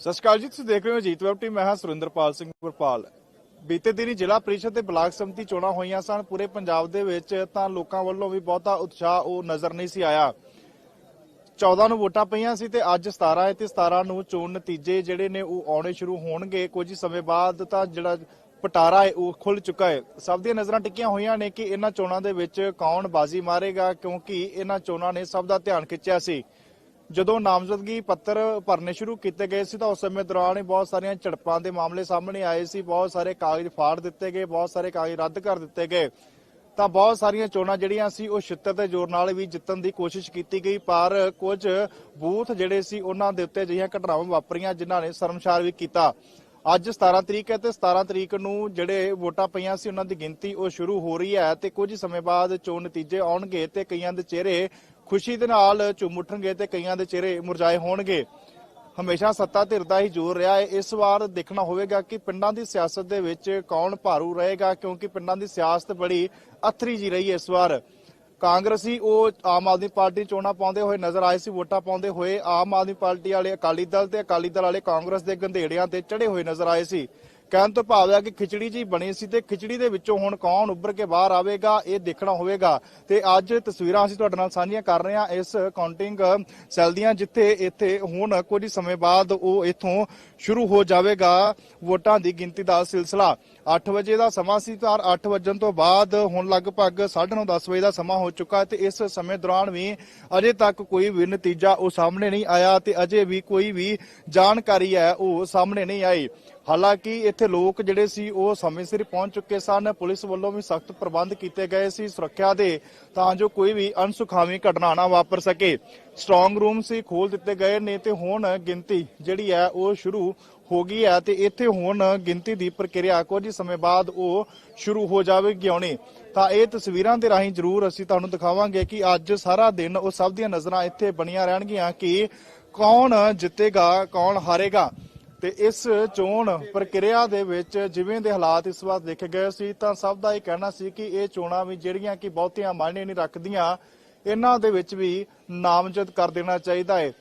ਸਤਿ ਸ਼੍ਰੀ ਅਕਾਲ ਜੀ, ਤੁਸੀਂ ਦੇਖ ਰਹੇ ਹੋ ਜੀਤ ਵੈਬ ਟੀਮ, ਮੈਂ ਹਾਂ ਸੁਰਿੰਦਰਪਾਲ ਸਿੰਘ ਗੁਰਪਾਲ ਬੀਤੇ ਦਿਨੀ ਜ਼ਿਲ੍ਹਾ ਪ੍ਰੀਸ਼ਦ ਤੇ ਬਲਾਕ ਸੰਮਤੀ ਚੋਣਾਂ ਹੋਈਆਂ ਸਨ, ਪੂਰੇ ਪੰਜਾਬ ਦੇ ਵਿੱਚ ਤਾਂ ਲੋਕਾਂ ਵੱਲੋਂ ਵੀ ਬਹੁਤਾ ਉਤਸ਼ਾਹ ਉਹ ਨਜ਼ਰ ਨਹੀਂ ਸੀ ਆਇਆ। 14 ਨੂੰ ਵੋਟਾਂ ਪਈਆਂ ਸੀ ਤੇ ਅੱਜ 17 ਹੈ ਤੇ 17 ਨੂੰ ਚੋਣ ਨਤੀਜੇ ਜਿਹੜੇ ਨੇ ਉਹ ਆਉਣੇ ਸ਼ੁਰੂ ਹੋਣਗੇ। ਕੁਝ ਸਮੇਂ ਬਾਅਦ ਤਾਂ ਜਿਹੜਾ ਪਟਾਰਾ ਹੈ, ਉਹ ਖੁੱਲ ਚੁੱਕਾ ਹੈ। ਸਭ ਦੀਆਂ ਨਜ਼ਰਾਂ ਟਿਕੀਆਂ ਹੋਈਆਂ ਨੇ ਕਿ ਇਹਨਾਂ ਚੋਣਾਂ ਦੇ ਵਿੱਚ ਕੌਣ ਬਾਜ਼ੀ ਮਾਰੇਗਾ, ਕਿਉਂਕਿ ਇਹਨਾਂ ਚੋਣਾਂ ਨੇ ਸਭ ਦਾ ਧਿਆਨ ਖਿੱਚਿਆ ਸੀ। ਜਦੋਂ ਨਾਮਜ਼ਦਗੀ ਪੱਤਰ ਭਰਨੇ ਸ਼ੁਰੂ ਕੀਤੇ ਗਏ ਸੀ ਤਾਂ ਉਸ ਸਮੇਂ ਦੌਰਾਨ ਹੀ ਬਹੁਤ ਸਾਰੀਆਂ ਝੜਪਾਂ ਦੇ ਮਾਮਲੇ ਸਾਹਮਣੇ ਆਏ ਸੀ, ਬਹੁਤ ਸਾਰੇ ਕਾਗਜ਼ ਫਾੜ ਦਿੱਤੇ ਗਏ, ਬਹੁਤ ਸਾਰੇ ਕਾਗਜ਼ ਰੱਦ ਕਰ ਦਿੱਤੇ ਗਏ। ਤਾਂ ਬਹੁਤ ਸਾਰੀਆਂ ਚੋਣਾਂ ਜਿਹੜੀਆਂ ਸੀ, ਉਹ ਛਿੱਤਰ ਦੇ ਜ਼ੋਰ ਨਾਲ ਵੀ ਜਿੱਤਣ ਦੀ ਕੋਸ਼ਿਸ਼ ਕੀਤੀ ਗਈ, ਪਰ ਕੁਝ ਬੂਥ ਜਿਹੜੇ ਸੀ, ਉਹਨਾਂ ਦੇ ਉੱਤੇ ਅਜਿਹੀਆਂ ਘਟਨਾਵਾਂ ਵਾਪਰੀਆਂ ਜਿਨ੍ਹਾਂ ਨੇ ਸ਼ਰਮਸ਼ਾਰ ਵੀ ਕੀਤਾ। ਅੱਜ 17 ਤਰੀਕ ਹੈ ਤੇ 17 ਤਰੀਕ ਨੂੰ ਜਿਹੜੇ ਵੋਟਾਂ ਪਈਆਂ ਸੀ, ਉਹਨਾਂ ਦੀ ਗਿਣਤੀ ਉਹ ਸ਼ੁਰੂ ਹੋ ਰਹੀ ਹੈ ਤੇ ਕੁਝ ਸਮੇਂ ਬਾਅਦ ਚੋਣ ਨਤੀਜੇ ਆਉਣਗੇ ਤੇ ਕਈਆਂ ਦੇ ਚਿਹਰੇ ਖੁਸ਼ੀ ਦੇ ਨਾਲ ਝੂਮ ਉੱਠਣਗੇ ਤੇ ਕਈਆਂ ਦੇ ਚਿਹਰੇ ਮੁਰਝਾਏ ਹੋਣਗੇ। ਹਮੇਸ਼ਾ ਸੱਤਾ ਧਿਰ ਦਾ ਹੀ ਜ਼ੋਰ ਰਿਹਾ ਹੈ। ਇਸ ਵਾਰ ਦੇਖਣਾ ਹੋਵੇਗਾ ਕਿ ਪਿੰਡਾਂ ਦੀ ਸਿਆਸਤ ਦੇ ਵਿੱਚ ਕੌਣ ਭਾਰੂ ਰਹੇਗਾ, ਕਿਉਂਕਿ ਪਿੰਡਾਂ ਦੀ ਸਿਆਸਤ ਬੜੀ ਅਥਰੀ ਜੀ ਰਹੀ ਹੈ ਇਸ ਵਾਰ। ਕਾਂਗਰਸੀ ਉਹ ਆਮ ਆਦਮੀ ਪਾਰਟੀ ਚੋਣਾਂ ਪਾਉਂਦੇ ਹੋਏ ਨਜ਼ਰ ਆਏ ਸੀ, ਵੋਟਾਂ ਪਾਉਂਦੇ ਹੋਏ ਆਮ ਆਦਮੀ ਪਾਰਟੀ ਵਾਲੇ ਅਕਾਲੀ ਦਲ ਤੇ ਅਕਾਲੀ ਦਲ ਵਾਲੇ ਕਾਂਗਰਸ ਦੇ ਗੰਧੇੜਿਆਂ ਤੇ ਚੜੇ ਹੋਏ ਨਜ਼ਰ ਆਏ ਸੀ। ਕਹਿਣ ਤੋਂ ਭਾਵ ਹੈ ਕਿ ਖਿਚੜੀ ਜੀ ਬਣੀ ਸੀ ਤੇ ਖਿਚੜੀ ਦੇ ਵਿੱਚੋਂ ਹੁਣ ਕੌਣ ਉੱਭਰ ਕੇ ਬਾਹਰ ਆਵੇਗਾ, ਇਹ ਦੇਖਣਾ ਹੋਵੇਗਾ। ਤੇ ਅੱਜ ਤਸਵੀਰਾਂ ਅਸੀਂ ਤੁਹਾਡੇ ਨਾਲ ਸਾਂਝੀਆਂ ਕਰ ਰਹੇ ਹਾਂ ਇਸ ਕਾਊਂਟਿੰਗ ਸੈੱਲ ਦੀਆਂ, ਜਿੱਥੇ ਇੱਥੇ ਹੁਣ ਕੁਝ ਸਮੇਂ ਬਾਅਦ ਉਹ ਇੱਥੋਂ ਸ਼ੁਰੂ ਹੋ ਜਾਵੇਗਾ ਵੋਟਾਂ ਦੀ ਗਿਣਤੀ ਦਾ ਸਿਲਸਿਲਾ। 8 ਵਜੇ ਦਾ ਸਮਾਂ ਸੀ ਤਾਂ 8 ਵਜਣ ਤੋਂ ਬਾਅਦ ਹੁਣ ਲਗਭਗ 9:30 10 ਵਜੇ ਦਾ ਸਮਾਂ ਹੋ ਚੁੱਕਾ ਤੇ ਇਸ ਸਮੇਂ ਦੌਰਾਨ ਵੀ ਅਜੇ ਤੱਕ ਕੋਈ ਵੀ ਨਤੀਜਾ ਉਹ ਸਾਹਮਣੇ ਨਹੀਂ ਆਇਆ ਤੇ ਅਜੇ ਵੀ ਕੋਈ ਵੀ ਜਾਣਕਾਰੀ ਹੈ ਉਹ ਸਾਹਮਣੇ ਨਹੀਂ ਆਈ। ਹਾਲਾਂਕਿ ਇੱਥੇ ਲੋਕ ਜਿਹੜੇ ਸੀ, ਉਹ ਸਮੇਂ ਸਿਰ ਪਹੁੰਚ ਚੁੱਕੇ ਸਨ। ਪੁਲਿਸ ਵੱਲੋਂ ਵੀ ਸਖਤ ਪ੍ਰਬੰਧ ਕੀਤੇ ਗਏ ਸੀ ਸੁਰੱਖਿਆ ਦੇ, ਤਾਂ ਜੋ ਕੋਈ ਵੀ ਅਣਸੁਖਾਵੀ ਘਟਨਾ ਨਾ ਵਾਪਰ ਸਕੇ। ਸਟਰੋਂਗ ਰੂਮ ਸੀ ਖੋਲ ਦਿੱਤੇ ਗਏ ਨੇ ਤੇ ਹੁਣ ਗਿਣਤੀ ਜਿਹੜੀ ਹੈ, ਉਹ ਸ਼ੁਰੂ ਹੋ ਗਈ ਹੈ ਤੇ ਇੱਥੇ ਹੁਣ ਗਿਣਤੀ ਦੀ ਪ੍ਰਕਿਰਿਆ ਕੁਝ ਸਮੇਂ ਬਾਅਦ ਉਹ ਸ਼ੁਰੂ ਹੋ ਜਾਵੇਗੀ ਆਉਣੀ। ਤਾਂ ਇਹ ਤਸਵੀਰਾਂ ਦੇ ਰਾਹੀਂ ਜ਼ਰੂਰ ਅਸੀਂ ਤੁਹਾਨੂੰ ਦਿਖਾਵਾਂਗੇ ਕਿ ਅੱਜ ਸਾਰਾ ਦਿਨ ਉਹ ਸਭ ਦੀਆਂ ਨਜ਼ਰਾਂ ਇੱਥੇ ਬਣੀਆਂ ਰਹਿਣਗੀਆਂ ਕਿ ਕੌਣ ਜਿੱਤੇਗਾ, ਕੌਣ ਹਾਰੇਗਾ। ਤੇ ਇਸ ਚੋਣ ਪ੍ਰਕਿਰਿਆ ਦੇ ਵਿੱਚ ਜਿਵੇਂ ਦੇ ਹਾਲਾਤ ਇਸ ਵਾਰ ਦੇਖੇ ਗਏ ਸੀ, ਤਾਂ ਸਭ ਦਾ ਇਹ ਕਹਿਣਾ ਸੀ ਕਿ ਇਹ ਚੋਣਾਂ ਵੀ ਜਿਹੜੀਆਂ ਕਿ ਬਹੁਤੀਆਂ ਮਾਇਨੇ ਨਹੀਂ ਰੱਖਦੀਆਂ, ਇਹਨਾਂ ਦੇ ਵਿੱਚ ਵੀ ਨਾਮਜ਼ਦ ਕਰ ਦੇਣਾ ਚਾਹੀਦਾ ਹੈ।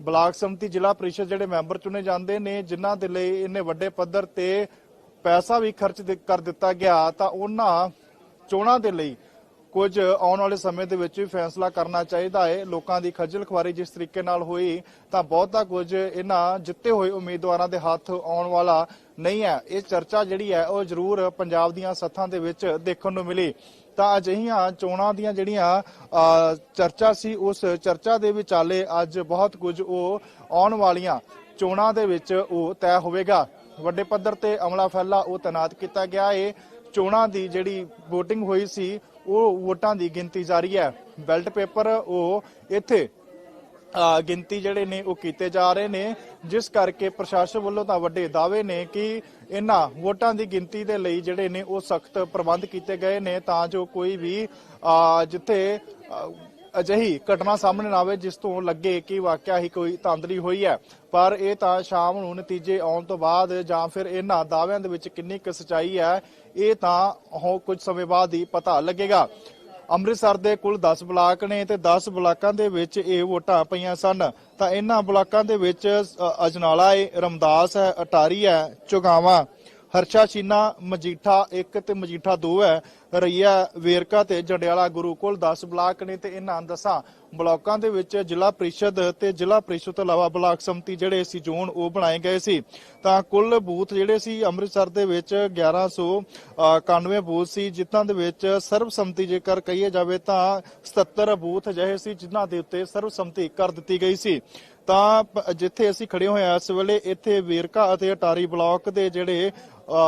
ਬਲਾਕ ਸੰਮਤੀ ਜ਼ਿਲ੍ਹਾ ਪ੍ਰੀਸ਼ਦ ਜਿਹੜੇ ਮੈਂਬਰ ਚੁਣੇ ਜਾਂਦੇ ਨੇ, ਜਿਨ੍ਹਾਂ ਦੇ ਲਈ ਇਹਨੇ ਵੱਡੇ ਪੱਧਰ ਤੇ ਪੈਸਾ ਵੀ ਖਰਚ ਕਰ ਦਿੱਤਾ ਗਿਆ, ਤਾਂ ਉਹਨਾਂ ਚੋਣਾਂ ਦੇ ਲਈ ਕੁਝ ਆਉਣ ਵਾਲੇ ਸਮੇਂ ਦੇ ਵਿੱਚ ਵੀ ਫੈਸਲਾ ਕਰਨਾ ਚਾਹੀਦਾ ਹੈ। ਲੋਕਾਂ ਦੀ ਖੱਜਲ ਖੁਆਰੀ ਜਿਸ ਤਰੀਕੇ ਨਾਲ ਹੋਈ, ਤਾਂ ਬਹੁਤਾ ਕੁਝ ਇਹਨਾਂ ਜਿੱਤੇ ਹੋਏ ਉਮੀਦਵਾਰਾਂ ਦੇ ਹੱਥ ਆਉਣ ਵਾਲਾ ਨਹੀਂ ਹੈ। ਇਹ ਚਰਚਾ ਜਿਹੜੀ ਹੈ, ਉਹ ਜ਼ਰੂਰ ਪੰਜਾਬ ਦੀਆਂ ਸੱਥਾਂ ਦੇ ਵਿੱਚ ਦੇਖਣ ਨੂੰ ਮਿਲੀ। ਤਾਂ ਅਜਿਹੀਆਂ ਚੋਣਾਂ ਦੀਆਂ ਜਿਹੜੀਆਂ ਚਰਚਾ ਸੀ, ਉਸ ਚਰਚਾ ਦੇ ਵਿਚਾਲੇ ਅੱਜ ਬਹੁਤ ਕੁਝ ਉਹ ਆਉਣ ਵਾਲੀਆਂ ਚੋਣਾਂ ਦੇ ਵਿੱਚ ਉਹ ਤੈਅ ਹੋਵੇਗਾ। ਵੱਡੇ ਪੱਧਰ ਤੇ ਅਮਲਾ ਫੈਲਾ ਉਹ ਤੈਨਾਤ ਕੀਤਾ ਗਿਆ ਹੈ ਚੋਣਾਂ ਦੀ ਜਿਹੜੀ VOTING ਹੋਈ ਸੀ ਉਹ ਵੋਟਾਂ ਦੀ ਗਿਣਤੀ ਜਾਰੀ ਹੈ। ਬੈਲਟ ਪੇਪਰ ਉਹ ਇੱਥੇ ਗਿਣਤੀ ਜਿਹੜੇ ਨੇ ਉਹ ਕੀਤੇ ਜਾ ਰਹੇ ਨੇ। ਜਿਸ ਕਰਕੇ ਪ੍ਰਸ਼ਾਸਨ ਵੱਲੋਂ ਤਾਂ ਵੱਡੇ ਦਾਅਵੇ ਨੇ ਕਿ ਇਹਨਾਂ ਵੋਟਾਂ ਦੀ ਗਿਣਤੀ ਦੇ ਲਈ ਜਿਹੜੇ ਨੇ ਉਹ ਸਖਤ ਪ੍ਰਬੰਧ ਕੀਤੇ ਗਏ ਨੇ ਤਾਂ ਜੋ ਕੋਈ ਵੀ ਜਿੱਥੇ ਅਜਿਹੀ ਘਟਨਾ ਸਾਹਮਣੇ ਨਾ ਆਵੇ ਜਿਸ ਤੋਂ ਲੱਗੇ ਕਿ ਵਾਕਿਆ ਹੀ ਕੋਈ ਤਾਂਦਰੀ ਹੋਈ ਹੈ। ਪਰ ਇਹ ਤਾਂ ਸ਼ਾਮ ਨੂੰ ਨਤੀਜੇ ਆਉਣ ਤੋਂ ਬਾਅਦ ਜਾਂ ਫਿਰ ਇਹਨਾਂ ਦਾਅਵਿਆਂ ਦੇ ਵਿੱਚ ਕਿੰਨੀ ਕੁ ਸਚਾਈ ਹੈ ਇਹ ਤਾਂ ਹੋ ਕੁਝ ਸਮੇਂ ਬਾਅਦ ਹੀ ਪਤਾ ਲੱਗੇਗਾ। ਅੰਮ੍ਰਿਤਸਰ ਦੇ ਕੁੱਲ 10 ਬਲਾਕ ਨੇ ਤੇ 10 ਬਲਾਕਾਂ ਦੇ ਵਿੱਚ ਇਹ ਵੋਟਾਂ ਪਈਆਂ ਸਨ। ਤਾਂ ਇਹਨਾਂ ਬਲਾਕਾਂ ਦੇ ਵਿੱਚ ਅਜਨਾਲਾ ਹੈ ਰਮਦਾਸ ਹੈ, ਅਟਾਰੀ ਹੈ, ਚੁਗਾਵਾ। ਹਰਸ਼ਾ ਚੀਨਾ, ਮਜੀਠਾ 1 ਤੇ ਮਜੀਠਾ 2 ਹੈ। ਰਈਆ ਵੇਰਕਾ ਤੇ ਜੰਡਿਆਲਾ ਗੁਰੂ ਕੁੱਲ 10 ਬਲਾਕ ਨੇ ਤੇ ਇਹਨਾਂ ਦਸਾਂ ਬਲਾਕਾਂ ਦੇ ਵਿੱਚ ਜ਼ਿਲ੍ਹਾ ਪ੍ਰੀਸ਼ਦ ਤੇ ਜ਼ਿਲ੍ਹਾ ਪ੍ਰੀਸ਼ਦ ਤੋਂ ਇਲਾਵਾ ਬਲਾਕ ਸੰਮਤੀ ਜਿਹੜੇ ਸੀ ਜ਼ੋਨ ਉਹ ਬਣਾਏ ਗਏ ਸੀ। ਤਾਂ ਕੁੱਲ ਬੂਥ ਜਿਹੜੇ ਸੀ ਅੰਮ੍ਰਿਤਸਰ ਦੇ ਵਿੱਚ 1191 ਬੂਥ ਸੀ, ਜਿੱਤਾਂ ਦੇ ਵਿੱਚ ਸਰਬਸੰਮਤੀ ਜੇਕਰ ਕਹੀਏ ਜਾਵੇ ਤਾਂ 77 ਬੂਥ ਅਜਿਹੇ ਸੀ ਜਿਨ੍ਹਾਂ ਦੇ ਉੱਤੇ ਸਰਬਸੰਮਤੀ ਕਰ ਦਿੱਤੀ ਗਈ ਸੀ। ਤਾਂ ਪ- ਜਿੱਥੇ ਅਸੀਂ ਖੜੇ ਹੋਏ ਆ ਇਸ ਵੇਲੇ ਇੱਥੇ ਵੇਰਕਾ ਅਤੇ ਅਟਾਰੀ ਬਲਾਕ ਦੇ ਜਿਹੜੇ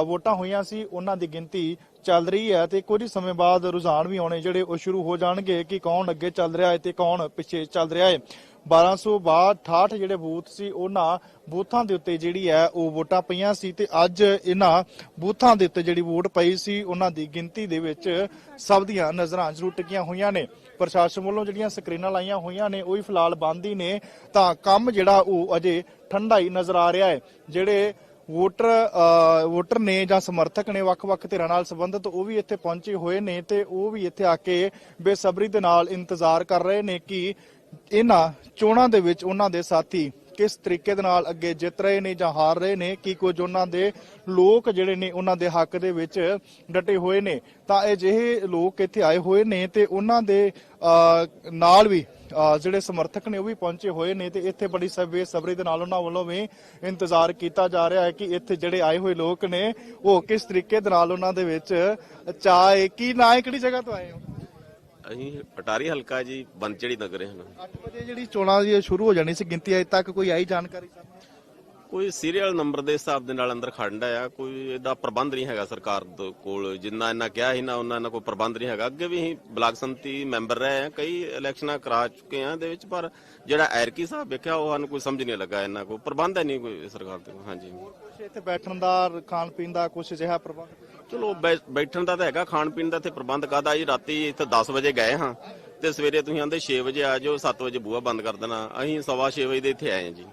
ਵੋਟਾਂ ਹੋਈਆਂ ਸੀ, ਉਹਨਾਂ ਦੀ ਗਿਣਤੀ ਚੱਲ ਰਹੀ ਹੈ ਤੇ ਕੁਝ ਸਮੇਂ ਬਾਅਦ ਰੁਝਾਨ ਵੀ ਆਉਣੇ ਜਿਹੜੇ ਉਹ ਸ਼ੁਰੂ ਹੋ ਜਾਣਗੇ ਕਿ ਕੌਣ ਅੱਗੇ ਚੱਲ ਰਿਹਾ ਹੈ ਤੇ ਕੌਣ ਪਿੱਛੇ ਚੱਲ ਰਿਹਾ ਹੈ। 1262 ਜਿਹੜੇ ਬੂਥ ਸੀ, ਉਹਨਾਂ ਬੂਥਾਂ ਦੇ ਉੱਤੇ ਜਿਹੜੀ ਹੈ ਉਹ ਵੋਟਾਂ ਪਈਆਂ ਸੀ ਤੇ ਅੱਜ ਇਹਨਾਂ ਬੂਥਾਂ ਦੇ ਉੱਤੇ ਜਿਹੜੀ ਵੋਟ ਪਈ ਸੀ, ਉਹਨਾਂ ਦੀ ਗਿਣਤੀ ਦੇ ਵਿੱਚ ਸਭ ਦੀਆਂ ਨਜ਼ਰਾਂ ਜ਼ਰੂਰ ਟਿਕੀਆਂ ਹੋਈਆਂ ਨੇ। ਪ੍ਰਸ਼ਾਸਨ ਵੱਲੋਂ ਜਿਹੜੀਆਂ ਸਕਰੀਨਾਂ ਲਾਈਆਂ ਹੋਈਆਂ ਨੇ, ਉਹ ਹੀ ਫਿਲਹਾਲ ਬੰਦ ਹੀ ਨੇ। ਤਾਂ ਕੰਮ ਜਿਹੜਾ ਉਹ ਅਜੇ ਠੰਡਾ ਹੀ ਨਜ਼ਰ ਆ ਰਿਹਾ ਹੈ। ਜਿਹੜੇ ਵੋਟਰ ਵੋਟਰ ਨੇ ਜਾਂ ਸਮਰਥਕ ਨੇ ਵੱਖ-ਵੱਖ ਧਿਰਾਂ ਨਾਲ ਸੰਬੰਧਿਤ, ਉਹ ਵੀ ਇੱਥੇ ਪਹੁੰਚੇ ਹੋਏ ਨੇ ਤੇ ਉਹ ਵੀ ਇੱਥੇ ਆ ਕੇ ਬੇਸਬਰੀ ਦੇ ਨਾਲ ਇੰਤਜ਼ਾਰ ਕਰ ਰਹੇ ਨੇ ਕਿ ਇਹਨਾਂ ਚੋਣਾਂ ਦੇ ਵਿੱਚ ਉਹਨਾਂ ਦੇ ਸਾਥੀ ਕਿਸ ਤਰੀਕੇ ਦੇ ਨਾਲ ਅੱਗੇ ਜਿੱਤ ਰਹੇ ਨੇ ਜਾਂ ਹਾਰ ਰਹੇ ਨੇ ਕੀ ਕੁਝ ਉਹਨਾਂ ਦੇ ਲੋਕ ਜਿਹੜੇ ਨੇ ਉਹਨਾਂ ਦੇ ਹੱਕ ਦੇ ਵਿੱਚ ਡਟੇ ਹੋਏ ਨੇ। ਤਾਂ ਅਜਿਹੇ ਲੋਕ ਇੱਥੇ ਆਏ ਹੋਏ ਨੇ ਤੇ ਉਹਨਾਂ ਦੇ ਅਹ, ਨਾਲ ਵੀ ਜਿਹੜੇ ਸਮਰਥਕ ਨੇ ਉਹ ਵੀ ਪਹੁੰਚੇ ਹੋਏ ਨੇ ਤੇ ਇੱਥੇ ਬੜੀ ਸਬੇ ਸਬਰੀ ਦੇ ਨਾਲ ਉਹਨਾਂ ਵੱਲੋਂ ਵੀ ਇੰਤਜ਼ਾਰ ਕੀਤਾ ਜਾ ਰਿਹਾ ਹੈ ਕਿ ਇੱਥੇ ਜਿਹੜੇ ਆਏ ਹੋਏ ਲੋਕ ਨੇ ਉਹ ਕਿਸ ਤਰੀਕੇ ਦੇ ਨਾਲ ਉਹਨਾਂ ਦੇ ਵਿੱਚ ਚਾਹ ਕੀ ਨਾ ਹੈ ਕਿਹੜੀ ਜਗ੍ਹਾ ਤੋਂ ਆਏ ਹੋ? ਅਸੀਂ ਅਟਾਰੀ ਹਲਕਾ ਜੀ ਬੰਚੜੀ ਨਗਰ ਹਨ 8 ਵਜੇ ਜਿਹੜੀ ਚੋਣਾਂ ਦੀ ਸ਼ੁਰੂ ਹੋ ਜਾਣੀ ਸੀ ਗਿਣਤੀ ਅਜੇ ਤੱਕ ਕੋਈ ਆਈ ਜਾਣਕਾਰੀ ਸਾਹਮਣੇ ਕੋਈ ਸੀਰੀਅਲ ਨੰਬਰ ਦੇ ਹਿਸਾਬ ਦੇ ਨਾਲ ਅੰਦਰ ਖੜਨਾ ਆ ਕੋਈ ਇਹਦਾ ਪ੍ਰਬੰਧ ਨਹੀਂ ਹੈਗਾ ਸਰਕਾਰ ਦੇ ਕੋਲ। ਜਿੰਨਾ ਇਹਨਾਂ ਕਿਹਾ ਸੀ ਨਾ ਉਹਨਾਂ ਇਹਨਾਂ ਕੋਈ ਪ੍ਰਬੰਧ ਨਹੀਂ ਹੈਗਾ। ਅੱਗੇ ਵੀ ਅਸੀਂ ਬਲਾਕ ਸੰਮਤੀ ਮੈਂਬਰ ਰਹੇ ਆ ਕਈ ਇਲੈਕਸ਼ਨਾਂ ਕਰਾ ਚੁੱਕੇ ਆ ਦੇ ਵਿੱਚ ਪਰ ਜਿਹੜਾ ਐਰਕੀ ਸਾਹਿਬ ਵੇਖਿਆ ਉਹ ਸਾਨੂੰ ਕੋਈ ਸਮਝ ਨਹੀਂ ਲੱਗਾ ਇਹਨਾਂ ਕੋਲ। ਪ੍ਰਬੰਧ ਹੈ ਨਹੀਂ ਕੋਈ ਸਰਕਾਰ ਦੇ ਕੋਲ ਹਾਂਜੀ ਕੁਝ ਇੱਥੇ ਬੈਠਣ ਦਾ ਖਾਣ ਪੀਣ ਦਾ ਕੁਝ ਅਜਿਹਾ ਪ੍ਰਬੰਧ? ਚਲੋ ਬੈਠਣ ਦਾ ਤਾਂ ਹੈਗਾ ਖਾਣ ਪੀਣ ਦਾ ਤੇ ਪ੍ਰਬੰਧ ਕਾਦਾ ਜੀ ਰਾਤੀ ਇੱਥੇ 10 ਵਜੇ ਗਏ ਹਾਂ ਤੇ ਸਵੇਰੇ ਤੁਸੀਂ ਆਂਦੇ 6 ਵਜੇ ਆ ਜਾਓ 7 ਵਜੇ ਬੂਹਾ ਬੰਦ ਕਰ ਦੇਣਾ। ਅਸੀਂ ਸਵਾ 6 ਵਜੇ ਦੇ ਇੱਥੇ ਆਏ ਹਾਂ ਜੀ।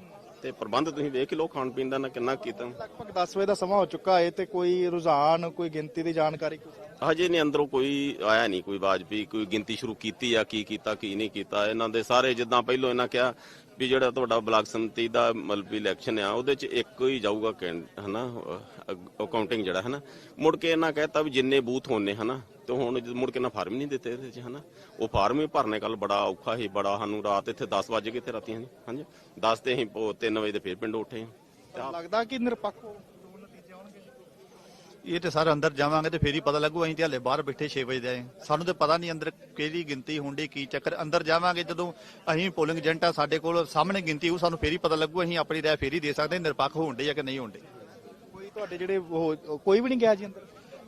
ਤੇ ਪ੍ਰਬੰਧ ਤੁਸੀਂ ਵੇਖ ਲਓ ਖਾਣ ਪੀਣ ਦਾ ਨਾ ਕਿੰਨਾ ਕੀਤਾ ਲਗਭਗ 10 ਵਜੇ ਦਾ ਸਮਾਂ ਹੋ ਚੁੱਕਾ ਹੈ ਤੇ ਕੋਈ ਰੁਝਾਨ ਕੋਈ ਗਿਣਤੀ ਦੀ ਜਾਣਕਾਰੀ ਹਜੇ ਨਹੀਂ ਅੰਦਰੋਂ ਕੋਈ ਆਇਆ ਨਹੀਂ ਕੋਈ ਆਵਾਜ਼ ਵੀ ਕੋਈ ਗਿਣਤੀ ਸ਼ੁਰੂ ਕੀਤੀ ਆ ਕੀ ਕੀਤਾ ਕੀ ਨਹੀਂ ਕੀਤਾ। ਇਹਨਾਂ ਦੇ ਸਾਰੇ ਜਿੱਦਾਂ ਪਹਿਲੋਂ ਇਹਨਾਂ ਕਿਹਾ ਵੀ ਜਿਹੜਾ ਤੁਹਾਡਾ ਬਲਾਕ ਸੰਮਤੀ ਦਾ ਮਤਲਬ ਇਲੈਕਸ਼ਨ ਆ, ਉਹਦੇ ਚ ਇੱਕ ਹੀ ਜਾਊਗਾ ਹਨਾ ਅਕਾਊਂਟਿੰਗ ਜਿਹੜਾ, ਹਨਾ। ਮੁੜ ਕੇ ਇਹਨਾਂ ਕਹਿਤਾ ਵੀ ਜਿੰਨੇ ਬੂਥ ਹੋਣੇ, ਹਨਾ, ਤੇ ਹੁਣ ਜਦ ਮੁੜ ਕੇ ਨਾ ਫਾਰਮ ਨਹੀਂ ਦਿੱਤੇ ਇਹਦੇ ਚ, ਹਨਾ। ਉਹ ਫਾਰਮ ਹੀ ਭਰਨੇ ਕੱਲ ਬੜਾ ਔਖਾ ਸੀ, ਬੜਾ ਸਾਨੂੰ ਰਾਤ ਇੱਥੇ 10 ਵਜੇ ਕਿੱਥੇ ਰਾਤੀ ਹਾਂਜੀ। 10 ਤੇ ਅਸੀਂ 3 ਵਜੇ ਤੇ ਫੇਰ ਪਿੰਡ ਉੱਠੇ ਲੱਗਦਾ ਕਿ ਨਿਰਪੱਖ ਹੋ। ਇਹ ਤੇ ਸਰ ਅੰਦਰ ਜਾਵਾਂਗੇ ਤੇ ਫੇਰ ਹੀ ਪਤਾ ਲੱਗੂ ਅਸੀਂ ਤੇ ਹਲੇ ਬਾਹਰ ਬੈਠੇ 6 ਵਜੇ ਦੇ ਆਏ। ਸਾਨੂੰ ਤੇ ਪਤਾ ਨਹੀਂ ਅੰਦਰ ਕਿਹੜੀ ਗਿਣਤੀ ਹੁੰਦੀ ਕੀ ਚੱਕਰ। ਅੰਦਰ ਜਾਵਾਂਗੇ ਜਦੋਂ ਅਸੀਂ ਪੋਲਿੰਗ ਏਜੰਟ ਆ ਸਾਡੇ ਕੋਲ ਸਾਹਮਣੇ ਗਿਣਤੀ ਉਹ ਸਾਨੂੰ ਫੇਰ ਹੀ ਪਤਾ ਲੱਗੂ ਅਸੀਂ ਆਪਣੀ ਰਾਏ ਫੇਰ ਹੀ ਦੇ ਸਕਦੇ ਹਾਂ, ਨਿਰਪੱਖ ਹੋਣਦੇ ਜਾਂ ਕਿ ਨਹੀਂ ਹੋਣਦੇ ਕੋਈ ਤੁਹਾਡੇ ਜਿਹੜੇ ਉਹ ਕੋਈ ਵੀ ਨਹੀਂ ਗਿਆ ਜੀ ਅੰਦਰ?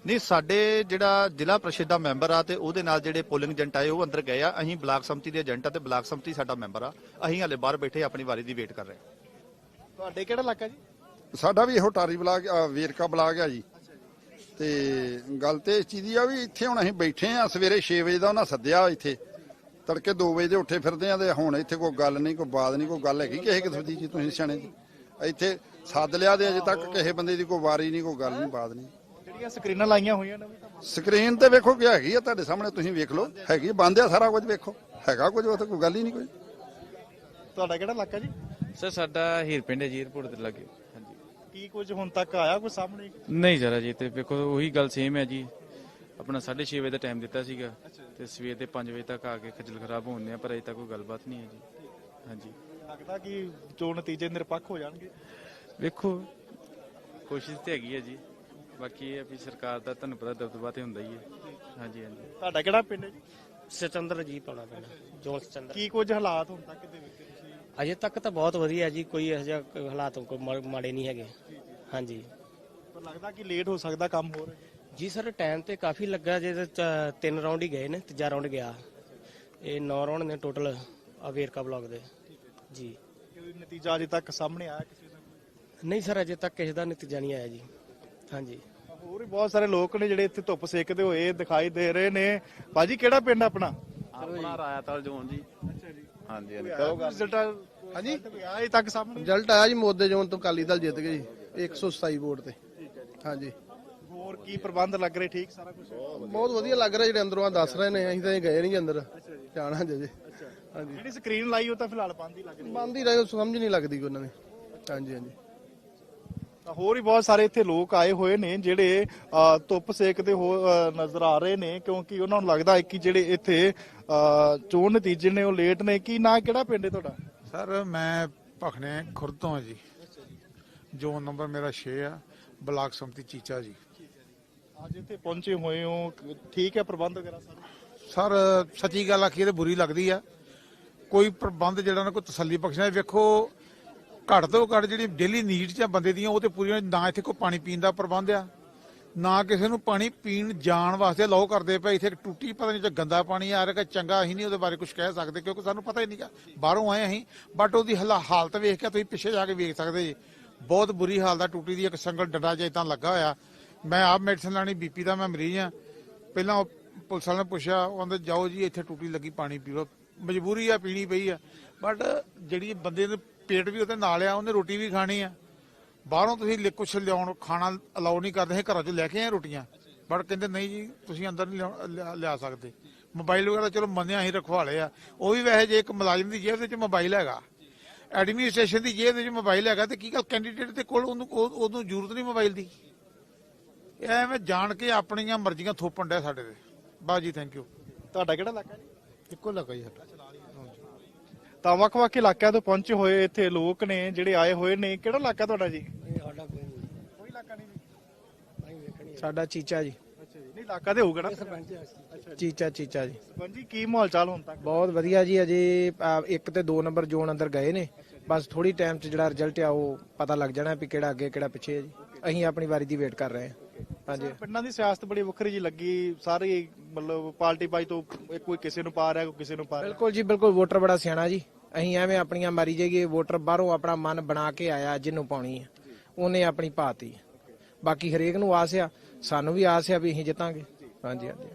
ਨਹੀਂ ਸਾਡੇ ਜਿਹੜਾ ਜ਼ਿਲ੍ਹਾ ਪ੍ਰੀਸ਼ਦ ਦਾ ਮੈਂਬਰ ਆ ਤੇ ਉਹਦੇ ਨਾਲ ਜਿਹੜੇ ਪੋਲਿੰਗ ਏਜੰਟ ਆਏ ਉਹ ਅੰਦਰ ਗਏ ਆ। ਅਸੀਂ ਬਲਾਕ ਸੰਮਤੀ ਦੇ ਏਜੰਟ ਆ ਤੇ ਬਲਾਕ ਸੰਮਤੀ ਸਾਡਾ ਮੈਂਬਰ ਆ। ਅਸੀਂ ਹਲੇ ਬਾਹਰ ਬੈਠੇ ਆਪਣੀ ਵਾਰੀ ਦੀ ਵੇਟ ਕਰ ਰਹੇ ਹਾਂ। ਤੁਹਾਡੇ ਕਿਹੜਾ ਇਲਾਕਾ ਜੀ? ਸਾਡਾ ਵੀ ਇਹੋ ਟਾਰੀ ਬਲਾਕ ਵੇਰਕਾ ਬਲਾਕ ਆ ਜੀ। ਤੇ ਗੱਲ ਤੇ ਇਸ ਚੀਜ਼ ਦੀ ਆ ਵੀ ਇੱਥੇ ਹੁਣ ਅਸੀਂ ਬੈਠੇ ਆ ਸਵੇਰੇ 6 ਵਜੇ ਦਾ ਉਹਨਾਂ ਸੱਦਿਆ ਇੱਥੇ। ਤੜਕੇ 2 ਵਜੇ ਦੇ ਉੱਠੇ ਫਿਰਦੇ ਆ ਤੇ ਹੁਣ ਇੱਥੇ ਕੋਈ ਗੱਲ ਨਹੀਂ ਕੋਈ ਬਾਤ ਨਹੀਂ ਕੋਈ ਗੱਲ ਹੈਗੀ ਕਿਸੇ ਕਿਸਮ ਦੀ ਜੀ ਤੁਸੀਂ ਸਿਆਣੇ ਜੀ। ਇੱਥੇ ਸੱਦ ਲਿਆ ਤੇ ਅਜੇ ਤੱਕ ਕਿਸੇ ਬੰਦੇ ਦੀ ਕੋਈ ਵਾਰੀ ਨਹੀਂ ਕੋਈ ਗੱਲ ਨਹੀਂ ਬਾਤ ਨਹੀਂ। ਜਿਹੜੀਆਂ ਸਕਰੀਨਾਂ ਲਾਈਆਂ ਹੋਈਆਂ ਨੇ ਉਹ ਵੀ ਤਾਂ ਸਕਰੀਨ ਤੇ ਵੇਖੋ ਕੀ ਹੈਗੀ ਆ ਤੁਹਾਡੇ ਸਾਹਮਣੇ ਤੁਸੀਂ ਵੇਖ ਲਓ। ਹੈਗੀ ਬੰਦ ਆ ਸਾਰਾ ਕੁਝ ਵੇਖੋ। ਹੈਗਾ ਕੁਝ ਉਹ ਤਾਂ ਕੋਈ ਗੱਲ ਹੀ ਨਹੀਂ ਕੋਈ। ਤੁਹਾਡਾ ਕਿਹੜਾ ਇਲਾਕਾ ਜੀ? ਸਰ ਸਾਡਾ ਹੀਰ ਪਿੰਡ ਹੈ ਜੀ 에어ਪੋਰਟ ਦੇ ਲਾਗੇ। ਕੀ ਕੁਝ ਹੁਣ ਤੱਕ ਆਇਆ ਕੋਈ ਸਾਹਮਣੇ? ਨਹੀਂ ਜਰਾ ਜੀ ਤੇ ਵੇਖੋ ਉਹੀ ਗੱਲ ਸੇਮ ਹੈ ਜੀ। ਆਪਣਾ 6:30 ਵਜੇ ਦਾ ਟਾਈਮ ਦਿੱਤਾ ਸੀਗਾ ਤੇ ਸਵੇਰ ਦੇ 5 ਵਜੇ ਤੱਕ ਆ ਕੇ ਖੱਜਲ ਖਰਾਬ ਹੋਣੇ ਆ ਪਰ ਅਜੇ ਤੱਕ ਕੋਈ ਗੱਲਬਾਤ ਨਹੀਂ ਹੈ ਜੀ। ਹਾਂਜੀ। ਲੱਗਦਾ ਕਿ ਜੋ ਨਤੀਜੇ ਨਿਰਪੱਖ ਹੋ ਜਾਣਗੇ? ਵੇਖੋ ਕੋਸ਼ਿਸ਼ ਤੇ ਹੈਗੀ ਹੈ ਜੀ। ਬਾਕੀ ਇਹ ਆ ਵੀ ਸਰਕਾਰ ਦਾ ਤੁਹਾਨੂੰ ਪਤਾ ਦਬਦਬਾ ਤੇ ਹੁੰਦਾ ਹੀ ਹੈ। ਹਾਂਜੀ ਹਾਂਜੀ। ਤੁਹਾਡਾ ਕਿਹੜਾ ਪਿੰਡ ਹੈ ਜੀ? ਸਤਿੰਦਰ ਜੀ ਪਾਉਣਾ ਪੈਣਾ ਜੋਨ ਸਤਿੰਦਰ ਕੀ ਕੁਝ ਹਾਲਾਤ ਹੁਣ ਤੱਕ ਦੇ ਅਜੇ ਤੱਕ ਤਾਂ ਬਹੁਤ ਵਧੀਆ ਜੀ ਕੋਈ ਇਹੋ ਜਿਹਾ ਕੋਈ ਹਾਲਾਤ ਕੋਈ ਮਾ- ਮਾੜੇ ਨਹੀਂ ਹੈਗੇ। ਹਾਂਜੀ। ਪਰ ਲੱਗਦਾ ਕਿ ਲੇਟ ਹੋ ਸਕਦਾ ਕੰਮ ਹੋਰ ਜੀ ਸਰ ਟਾਈਮ ਤੇ ਕਾਫੀ ਲੱਗਾ ਜੇ ਤਾਂ ਚ- ਤਿੰਨ ਰਾਉਂਡ ਹੀ ਗਏ ਨੇ ਤੀਜਾ ਰਾਉਂਡ ਗਿਆ। ਇਹ 9 ਰਾਉਂਡ ਨੇ ਟੋਟਲ ਆ ਵੇਰਕਾ ਬਲਾਕ ਦੇ। ਜੀ। ਕੋਈ ਨਤੀਜਾ ਅਜੇ ਤੱਕ ਸਾਹਮਣੇ ਆਇਆ ਕਿਸੇ ਦਾ? ਨਹੀਂ ਸਰ ਅਜੇ ਤੱਕ ਕਿਸੇ ਦਾ ਨਤੀਜਾ ਨਹੀਂ ਆਇਆ ਜੀ। ਹਾਂਜੀ। ਹੋਰ ਵੀ ਬਹੁਤ ਸਾਰੇ ਲੋਕ ਨੇ ਜਿਹੜੇ ਇੱਥੇ ਧੁੱਪ ਸੇਕਦੇ ਹੋਏ ਦਿਖਾਈ ਦੇ ਰਹੇ ਨੇ। ਭਾਜੀ ਕਿਹੜਾ ਪਿੰਡ ਆਪਣਾ? ਆਪਣਾ ਰਾਇਤਲ ਜ਼ੋਨ ਜੀ। ਹਾਂਜੀ ਹਾਂਜੀ। ਰਿਜ਼ਲਟ ਹਾਂਜੀ। ਅਜੇ ਤੱਕ ਸਾਹਮਣੇ? ਰਿਜ਼ਲਟ ਆਇਆ ਜੀ ਮੋਦੇ ਜੋਨ ਤੋਂ ਕਾਲੀ ਦਲ ਜਿੱਤ ਗਏ ਜੀ 127 ਵੋਟ ਤੇ। ਹਾਂਜੀ। ਹੋਰ ਕੀ ਪ੍ਰਬੰਧ ਲੱਗ ਰਹੇ? ਠੀਕ ਸਾਰਾ ਕੁਝ ਬਹੁਤ ਵਧੀਆ ਲੱਗ ਰਿਹਾ ਜਿਹੜੇ ਅੰਦਰੋਂ ਆ ਦੱਸ ਰਹੇ ਨੇ ਅਸੀਂ ਤਾਂ ਇਹ ਗਏ ਨਹੀਂ ਅੰਦਰ। ਜਾਣਾ ਜੇ ਹਾਂਜੀ। ਜਿਹੜੀ ਸਕਰੀਨ ਲਾਈ ਉਹ ਤਾਂ ਫਿਲਹਾਲ ਬੰਦ ਹੀ ਲੱਗ ਰਹੀ ਬੰਦ ਹੀ ਰਹੇ ਸਮਝ ਨਹੀਂ ਲੱਗਦੀ ਕੋਈ ਉਹਨਾਂ ਦੀ। ਹਾਂਜੀ ਹਾਂਜੀ। ਹੋਰ ਵੀ ਬਹੁਤ ਸਾਰੇ ਇੱਥੇ ਲੋਕ ਆਏ ਹੋਏ ਨੇ ਜਿਹੜੇ ਧੁੱਪ ਸੇਕਦੇ ਹੋ ਨਜ਼ਰ ਆ ਰਹੇ ਨੇ ਕਿਉਂਕਿ ਉਹਨਾਂ ਨੂੰ ਲੱਗਦਾ ਹੈ ਕਿ ਜਿਹੜੇ ਇੱਥੇ ਚੋਣ ਨਤੀਜੇ ਨੇ ਉਹ ਲੇਟ ਨੇ। ਕੀ ਨਾ ਕਿਹੜਾ ਪਿੰਡ ਹੈ ਤੁਹਾਡਾ? ਸਰ ਮੈਂ ਭਖਣੇ ਖੁਰਦ ਤੋਂ ਹਾਂ ਜੀ। ਜੋਨ ਨੰਬਰ ਮੇਰਾ 6 ਆ ਬਲਾਕ ਸੰਮਤੀ ਚੀਚਾ ਜੀ। ਅੱਜ ਇੱਥੇ ਪਹੁੰਚੇ ਹੋਏ ਹੋ। ਠੀਕ ਹੈ ਪ੍ਰਬੰਧ ਵਗੈਰਾ ਸਾਰੇ? ਸਰ ਸੱਚੀ ਗੱਲ ਆਖੀਏ ਤੇ ਬੁਰੀ ਲੱਗਦੀ ਆ। ਕੋਈ ਪ੍ਰਬੰਧ ਜਿਹੜਾ ਨਾ ਕੋਈ ਤਸੱਲੀ ਬਖਸ਼ਣਾ ਵੇਖੋ ਘੱਟ ਤੋਂ ਘੱਟ ਜਿਹੜੀ ਡੇਲੀ ਨੀਡਸ ਆ ਬੰਦੇ ਦੀਆਂ, ਉਹ ਤੇ ਪੂਰੀਆਂ ਨਾ ਇੱਥੇ ਕੋਈ ਪਾਣੀ ਪੀਣ ਦਾ ਪ੍ਰਬੰਧ ਆ, ਨਾ ਕਿਸੇ ਨੂੰ ਪਾਣੀ ਪੀਣ ਜਾਣ ਵਾਸਤੇ ਅਲਾਉ ਕਰਦੇ ਪਏ। ਇੱਥੇ ਇੱਕ ਟੂਟੀ ਪਤਾ ਨਹੀਂ ਜੇ ਗੰਦਾ ਪਾਣੀ ਆ ਰਿਹਾ ਕਿ ਚੰਗਾ, ਅਸੀਂ ਨਹੀਂ ਉਹਦੇ ਬਾਰੇ ਕੁਝ ਕਹਿ ਸਕਦੇ, ਕਿਉਂਕਿ ਸਾਨੂੰ ਪਤਾ ਹੀ ਨਹੀਂਗਾ ਬਾਹਰੋਂ ਆਏ ਅਸੀਂ ਬਟ ਉਹਦੀ ਹਲਾ- ਹਾਲਤ ਵੇਖ ਕੇ ਤੁਸੀਂ ਪਿੱਛੇ ਜਾ ਕੇ ਵੇਖ ਸਕਦੇ ਜੀ। ਬਹੁਤ ਬੁਰੀ ਹਾਲਤ ਆ ਟੂਟੀ ਦੀ ਇੱਕ ਸੰਗਲ ਡੰਡਾ ਜਿਹਾ ਤਾਂ ਲੱਗਾ ਹੋਇਆ। ਮੈਂ ਆਪ ਮੈਡੀਸਨ ਲੈਣੀ ਬੀਪੀ ਦਾ ਮੈਂ ਮਰੀਜ਼ ਆ ਪਹਿਲਾਂ ਉਹ ਪੁਲਿਸ ਵਾਲਿਆਂ ਨੇ ਪੁੱਛਿਆ, ਉਹ ਕਹਿੰਦੇ, ਜਾਓ ਜੀ, ਇੱਥੇ ਟੂਟੀ ਲੱਗੀ, ਪਾਣੀ ਪੀ ਲਓ। ਮਜਬੂਰੀ ਆ, ਪੀਣੀ ਪਈ ਆ। ਬਟ ਜਿਹੜੀ ਬੰਦੇ ਨੂੰ ਪੇਟ ਵੀ ਉਹਦੇ ਨਾਲ ਆ ਉਹਨੇ ਰੋਟੀ ਵੀ ਖਾਣੀ ਆ। ਬਾਹਰੋਂ ਤੁਸੀਂ ਲਿ- ਕੁਛ ਲਿਆਉਣ ਖਾਣਾ ਅਲਾਉ ਨਹੀਂ ਕਰਦੇ ਹੈ ਘਰਾਂ ਚੋਂ ਲੈ ਕੇ ਆਏ ਰੋਟੀਆਂ। ਬਟ ਕਹਿੰਦੇ ਨਹੀਂ ਜੀ ਤੁਸੀਂ ਅੰਦਰ ਨਹੀਂ ਲਿਆ ਲਿਆ ਸਕਦੇ। ਮੋਬਾਈਲ ਵਗੈਰਾ ਚਲੋ ਮੰਨਿਆ ਅਸੀਂ ਰਖਵਾਲੇ ਆ। ਉਹ ਵੀ ਵੈਸੇ ਜੇ ਇੱਕ ਮੁਲਾਜ਼ਮ ਦੀ ਜੇਬ ਦੇ ਵਿੱਚ ਮੋਬਾਈਲ ਹੈਗਾ ਐਡਮਿਨਿਸਟ੍ਰੇਸ਼ਨ ਦੀ ਜੇਬ ਵਿੱਚ ਮੋਬਾਈਲ ਹੈਗਾ ਤੇ ਕੀ ਗੱਲ ਕੈਂਡੀਡੇਟ ਦੇ ਕੋਲ ਉਹਨੂੰ ਉਹ- ਉਹਨੂੰ ਜ਼ਰੂਰਤ ਨਹੀਂ ਮੋਬਾਈਲ ਦੀ? ਇਹ ਐਵੇਂ ਜਾਣ ਕੇ ਆਪਣੀਆਂ ਮਰਜ਼ੀਆਂ ਥੋਪਣ ਡਿਆ ਸਾਡੇ ਤੇ। ਬਸ ਜੀ ਥੈਂਕ ਯੂ ਤੁਹਾਡਾ ਕਿਹੜਾ ਇਲਾਕਾ ਜੀ? ਇੱਕੋ ਲੱਗਾ ਜੀ ਸਾਡਾ। ਤਾਂ ਵੱਖ-ਵੱਖ ਇਲਾਕਿਆਂ ਤੋਂ ਪਹੁੰਚੇ ਹੋਏ ਇੱਥੇ ਲੋਕ ਨੇ ਜਿਹੜੇ ਆਏ ਹੋਏ ਨੇ। ਕਿਹੜਾ ਇਲਾਕਾ ਤੁਹਾਡਾ ਜੀ? ਸਾਡਾ ਕੋਈ ਨਹੀਂ। ਕੋਈ ਇਲਾਕਾ ਨਹੀਂ ਸਾਡਾ ਚੀਚਾ ਜੀ। ਅੱਛਾ ਜੀ। ਨਹੀਂ ਇਲਾਕਾ ਤੇ ਹੋਊਗਾ ਨਾ? ਚੀਚਾ ਚੀਚਾ ਜੀ। ਸਰਪੰਚ ਜੀ ਕੀ ਮਾਹੌਲ ਚਾਲ ਹੁਣ ਤੱਕ? ਬਹੁਤ ਵਧੀਆ ਜੀ। ਅਜੇ ਅਹ, ਇੱਕ ਤੇ ਦੋ ਨੰਬਰ ਜ਼ੋਨ ਅੰਦਰ ਗਏ ਨੇ। ਬਸ ਥੋੜੀ ਟਾਈਮ 'ਚ ਜਿਹੜਾ ਰਿਜ਼ਲਟ ਆ ਉਹ ਪਤਾ ਲੱਗ ਜਾਣਾ ਵੀ ਕਿਹੜਾ ਅੱਗੇ ਕਿਹੜਾ ਪਿੱਛੇ ਹੈ ਜੀ। ਅਸੀਂ ਆਪਣੀ ਵਾਰੀ ਦੀ ਵੇਟ ਕਰ ਰਹੇ ਹਾਂ। ਹਾਂਜੀ। ਪਿੰਡਾਂ ਦੀ ਸਿਆਸਤ ਬੜੀ ਵੱਖਰੀ ਜੀ ਲੱਗੀ ਸਾਰੇ ਮਤਲਬ ਪਾਰਟੀ ਬਾਈ ਤੋਂ ਕੋਈ ਕਿਸੇ ਨੂੰ ਪਾ ਰਿਹਾ ਕੋਈ ਕਿਸੇ ਨੂੰ ਪਾ ਰਿਹਾ। ਬਿਲਕੁਲ ਜੀ ਬਿਲਕੁਲ ਵੋਟਰ ਬੜਾ ਸਿਆਣਾ ਜੀ। ਅਸੀਂ ਐਵੇਂ ਆਪਣੀਆਂ ਮਾਰੀ ਜਾਈਏ ਵੋਟਰ ਬਾਹਰੋਂ ਆਪਣਾ ਮਨ ਬਣਾ ਕੇ ਆਇਆ ਜਿਹਨੂੰ ਪਾਉਣੀ ਹੈ ਉਹਨੇ ਆਪਣੀ ਪਾਤੀ। ਬਾਕੀ ਹਰੇਕ ਨੂੰ ਆਸ ਆ ਸਾਨੂੰ ਵੀ ਆਸ ਆ ਵੀ ਅਸੀਂ ਜਿੱਤਾਂਗੇ। ਹਾਂਜੀ ਹਾਂਜੀ।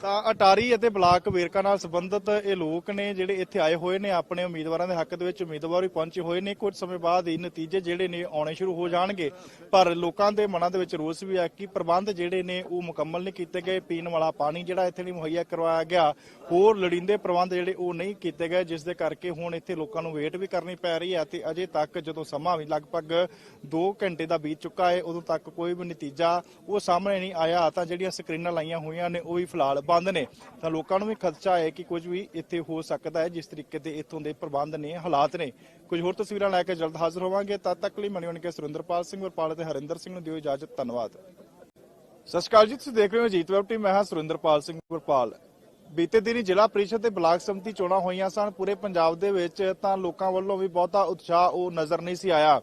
ਤਾਂ ਅਟਾਰੀ ਅਤੇ ਬਲਾਕ ਵੇਰਕਾ ਨਾਲ ਸੰਬੰਧਿਤ ਇਹ ਲੋਕ ਨੇ ਜਿਹੜੇ ਇੱਥੇ ਆਏ ਹੋਏ ਨੇ, ਆਪਣੇ ਉਮੀਦਵਾਰਾਂ ਦੇ ਹੱਕ ਦੇ ਵਿੱਚ ਉਮੀਦਵਾਰ ਵੀ ਪਹੁੰਚੇ ਹੋਏ ਨੇ। ਕੁਝ ਸਮੇਂ ਬਾਅਦ ਇਹ ਨਤੀਜੇ ਜਿਹੜੇ ਨੇ ਆਉਣੇ ਸ਼ੁਰੂ ਹੋ ਜਾਣਗੇ। ਪਰ ਲੋਕਾਂ ਦੇ ਮਨਾਂ ਦੇ ਵਿੱਚ ਰੋਸ ਵੀ ਹੈ ਕਿ ਪ੍ਰਬੰਧ ਜਿਹੜੇ ਨੇ ਉਹ ਮੁਕੰਮਲ ਨਹੀਂ ਕੀਤੇ ਗਏ। ਪੀਣ ਵਾਲਾ ਪਾਣੀ ਜਿਹੜਾ ਇੱਥੇ ਨਹੀਂ ਮੁਹੱਈਆ ਕਰਵਾਇਆ ਗਿਆ। ਹੋਰ ਲੋੜੀਂਦੇ ਪ੍ਰਬੰਧ ਜਿਹੜੇ ਉਹ ਨਹੀਂ ਕੀਤੇ ਗਏ, ਜਿਸ ਦੇ ਕਰਕੇ ਹੁਣ ਇੱਥੇ ਲੋਕਾਂ ਨੂੰ ਵੇਟ ਵੀ ਕਰਨੀ ਪੈ ਰਹੀ ਹੈ ਤੇ ਅਜੇ ਤੱਕ ਜਦੋਂ ਸਮਾਂ ਵੀ ਲਗਭਗ 2 ਘੰਟੇ ਦਾ ਬੀਤ ਚੁੱਕਾ ਹੈ, ਉਦੋਂ ਤੱਕ ਕੋਈ ਵੀ ਨਤੀਜਾ ਉਹ ਸਾਹਮਣੇ ਨਹੀਂ ਆਇਆ। ਤਾਂ ਜਿਹੜੀਆਂ ਸਕਰੀਨਾਂ ਲਾਈਆਂ ਹੋਈਆਂ ਨੇ, ਉਹ ਵੀ ਫਿਲਹਾਲ ਬੰਦ ਨੇ, ਤਾਂ ਲੋਕਾਂ ਨੂੰ ਵੀ ਖਦਸ਼ਾ ਹੈ ਕਿ ਕੁਝ ਵੀ ਇੱਥੇ ਹੋ ਸਕਦਾ ਹੈ, ਜਿਸ ਤਰੀਕੇ ਦੇ ਇੱਥੋਂ ਦੇ ਪ੍ਰਬੰਧ ਨੇ, ਹਾਲਾਤ ਨੇ। ਕੁਝ ਹੋਰ ਤਸਵੀਰਾਂ ਲੈ ਕੇ ਜਲਦ ਹਾਜ਼ਰ ਹੋਵਾਂਗੇ। ਤਦ ਤੱਕ ਲਈ ਮਣੀਵਣ ਕੇ ਸੁਰਿੰਦਰਪਾਲ ਸਿੰਘ, ਵਰਪਾਲ ਅਤੇ ਹਰਿੰਦਰ ਸਿੰਘ ਨੂੰ ਦਿਓ ਇਜਾਜ਼ਤ। ਧੰਨਵਾਦ। ਸਤਿ ਸ਼੍ਰੀ ਅਕਾਲ ਜੀ, ਤੁਸੀਂ ਦੇਖ ਰਹੇ ਹੋ ਜੀਤ ਵੈਬ ਟੀਮ ਮੈਂ ਹਾਂ ਸੁਰਿੰਦਰਪਾਲ ਸਿੰਘ, ਵਰਪਾਲ। ਬੀਤੇ ਦਿਨੀ ਜ਼ਿਲ੍ਹਾ ਪ੍ਰੀਸ਼ਦ ਤੇ ਬਲਾਕ ਸੰਮਤੀ ਚੋਣਾਂ ਹੋਈਆਂ ਸਨ। ਪੂਰੇ ਪੰਜਾਬ ਦੇ ਵਿੱਚ ਤਾਂ ਲੋਕਾਂ ਵੱਲੋਂ ਵੀ ਬਹੁਤਾ ਉਤਸ਼ਾਹ ਉਹ ਨਜ਼ਰ ਨਹੀਂ ਸੀ ਆਇਆ।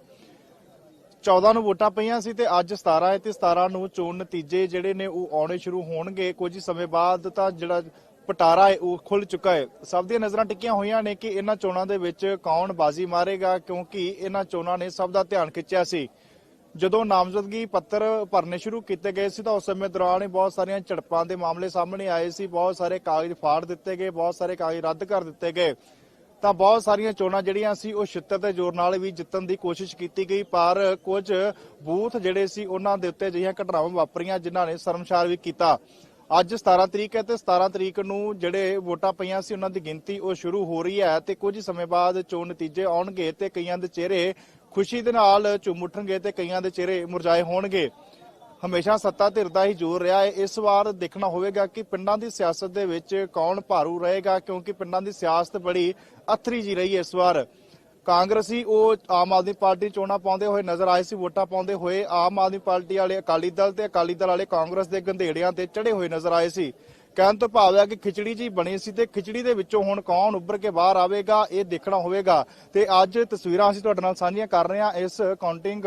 14 ਨੂੰ ਵੋਟਾਂ ਪਈਆਂ ਸੀ ਤੇ ਅੱਜ 17 ਹੈ ਤੇ 17 ਨੂੰ ਚੋਣ ਨਤੀਜੇ ਜਿਹੜੇ ਨੇ ਉਹ ਆਉਣੇ ਸ਼ੁਰੂ ਹੋਣਗੇ। ਕੁਝ ਹੀ ਸਮੇਂ ਬਾਅਦ ਤਾਂ ਜਿਹੜਾ ਪਟਾਰਾ ਹੈ ਉਹ ਖੁੱਲ ਚੁੱਕਾ ਹੈ। ਸਭ ਦੀਆਂ ਨਜ਼ਰਾਂ ਟਿਕੀਆਂ ਹੋਈਆਂ ਨੇ ਕਿ ਇਹਨਾਂ ਚੋਣਾਂ ਦੇ ਵਿੱਚ ਕੌਣ ਬਾਜ਼ੀ ਮਾਰੇਗਾ, ਕਿਉਂਕਿ ਇਹਨਾਂ ਚੋਣਾਂ ਨੇ ਸਭ ਦਾ ਧਿਆਨ ਖਿੱਚਿਆ ਸੀ। ਜਦੋਂ ਨਾਮਜ਼ਦਗੀ ਪੱਤਰ ਭਰਨੇ ਸ਼ੁਰੂ ਕੀਤੇ ਗਏ ਸੀ ਤਾਂ ਉਸ ਸਮੇਂ ਦੌਰਾਨ ਹੀ ਬਹੁਤ ਸਾਰੀਆਂ ਝੜਪਾਂ ਦੇ ਮਾਮਲੇ ਸਾਹਮਣੇ ਆਏ ਸੀ, ਬਹੁਤ ਸਾਰੇ ਕਾਗਜ਼ ਫਾੜ ਦਿੱਤੇ ਗਏ, ਬਹੁਤ ਸਾਰੇ ਕਾਗਜ਼ ਰੱਦ ਕਰ ਦਿੱਤੇ ਗਏ। ਤਾਂ ਬਹੁਤ ਸਾਰੀਆਂ ਚੋਣਾਂ ਜਿਹੜੀਆਂ ਸੀ, ਉਹ ਛਿੱਤਰ ਦੇ ਜ਼ੋਰ ਨਾਲ ਵੀ ਜਿੱਤਣ ਦੀ ਕੋਸ਼ਿਸ਼ ਕੀਤੀ ਗਈ, ਪਰ ਕੁਝ ਬੂਥ ਜਿਹੜੇ ਸੀ, ਉਹਨਾਂ ਦੇ ਉੱਤੇ ਅਜਿਹੀਆਂ ਘਟਨਾਵਾਂ ਵਾਪਰੀਆਂ, ਜਿਨ੍ਹਾਂ ਨੇ ਸ਼ਰਮਸ਼ਾਰ ਵੀ ਕੀਤਾ। ਅੱਜ 17 ਤਰੀਕ ਹੈ ਤੇ 17 ਤਰੀਕ ਨੂੰ ਜਿਹੜੇ ਵੋਟਾਂ ਪਈਆਂ ਸੀ, ਉਹਨਾਂ ਦੀ ਗਿਣਤੀ ਉਹ ਸ਼ੁਰੂ ਹੋ ਰਹੀ ਹੈ ਤੇ ਕੁਝ ਸਮੇਂ ਬਾਅਦ ਚੋਣ ਨਤੀਜੇ ਆਉਣਗੇ ਤੇ ਕਈਆਂ ਦੇ ਚਿਹਰੇ ਖੁਸ਼ੀ ਦੇ ਨਾਲ ਝੂਮ ਉੱਠਣਗੇ ਤੇ ਕਈਆਂ ਦੇ ਚਿਹਰੇ ਮੁਰਝਾਏ ਹੋਣਗੇ। ਹਮੇਸ਼ਾ ਸੱਤਾ ਧਿਰ ਦਾ ਹੀ ਜ਼ੋਰ ਰਿਹਾ ਹੈ। ਇਸ ਵਾਰ ਦੇਖਣਾ ਹੋਵੇਗਾ ਕਿ ਪਿੰਡਾਂ ਦੀ ਸਿਆਸਤ ਦੇ ਵਿੱਚ ਕੌਣ ਭਾਰੂ ਰਹੇਗਾ, ਕਿਉਂਕਿ ਪਿੰਡਾਂ ਦੀ ਸਿਆਸਤ ਬੜੀ ਅਥਰੀ ਜੀ ਰਹੀ ਹੈ ਇਸ ਵਾਰ। ਕਾਂਗਰਸੀ ਉਹ ਆਮ ਆਦਮੀ ਪਾਰਟੀ ਚੋਣਾਂ ਪਾਉਂਦੇ ਹੋਏ ਨਜ਼ਰ ਆਏ ਸੀ, ਵੋਟਾਂ ਪਾਉਂਦੇ ਹੋਏ ਆਮ ਆਦਮੀ ਪਾਰਟੀ ਵਾਲੇ ਅਕਾਲੀ ਦਲ ਤੇ ਅਕਾਲੀ ਦਲ ਵਾਲੇ ਕਾਂਗਰਸ ਦੇ ਗੰਧੇੜਿਆਂ ਤੇ ਚੜੇ ਹੋਏ ਨਜ਼ਰ ਆਏ ਸੀ। ਕਹਿਣ ਤੋਂ ਭਾਵ ਹੈ ਕਿ ਖਿਚੜੀ ਜੀ ਬਣੀ ਸੀ ਤੇ ਖਿਚੜੀ ਦੇ ਵਿੱਚੋਂ ਹੁਣ ਕੌਣ ਉੱਭਰ ਕੇ ਬਾਹਰ ਆਵੇਗਾ, ਇਹ ਦੇਖਣਾ ਹੋਵੇਗਾ। ਤੇ ਅੱਜ ਤਸਵੀਰਾਂ ਅਸੀਂ ਤੁਹਾਡੇ ਨਾਲ ਸਾਂਝੀਆਂ ਕਰ ਰਹੇ ਹਾਂ ਇਸ ਕਾਊਂਟਿੰਗ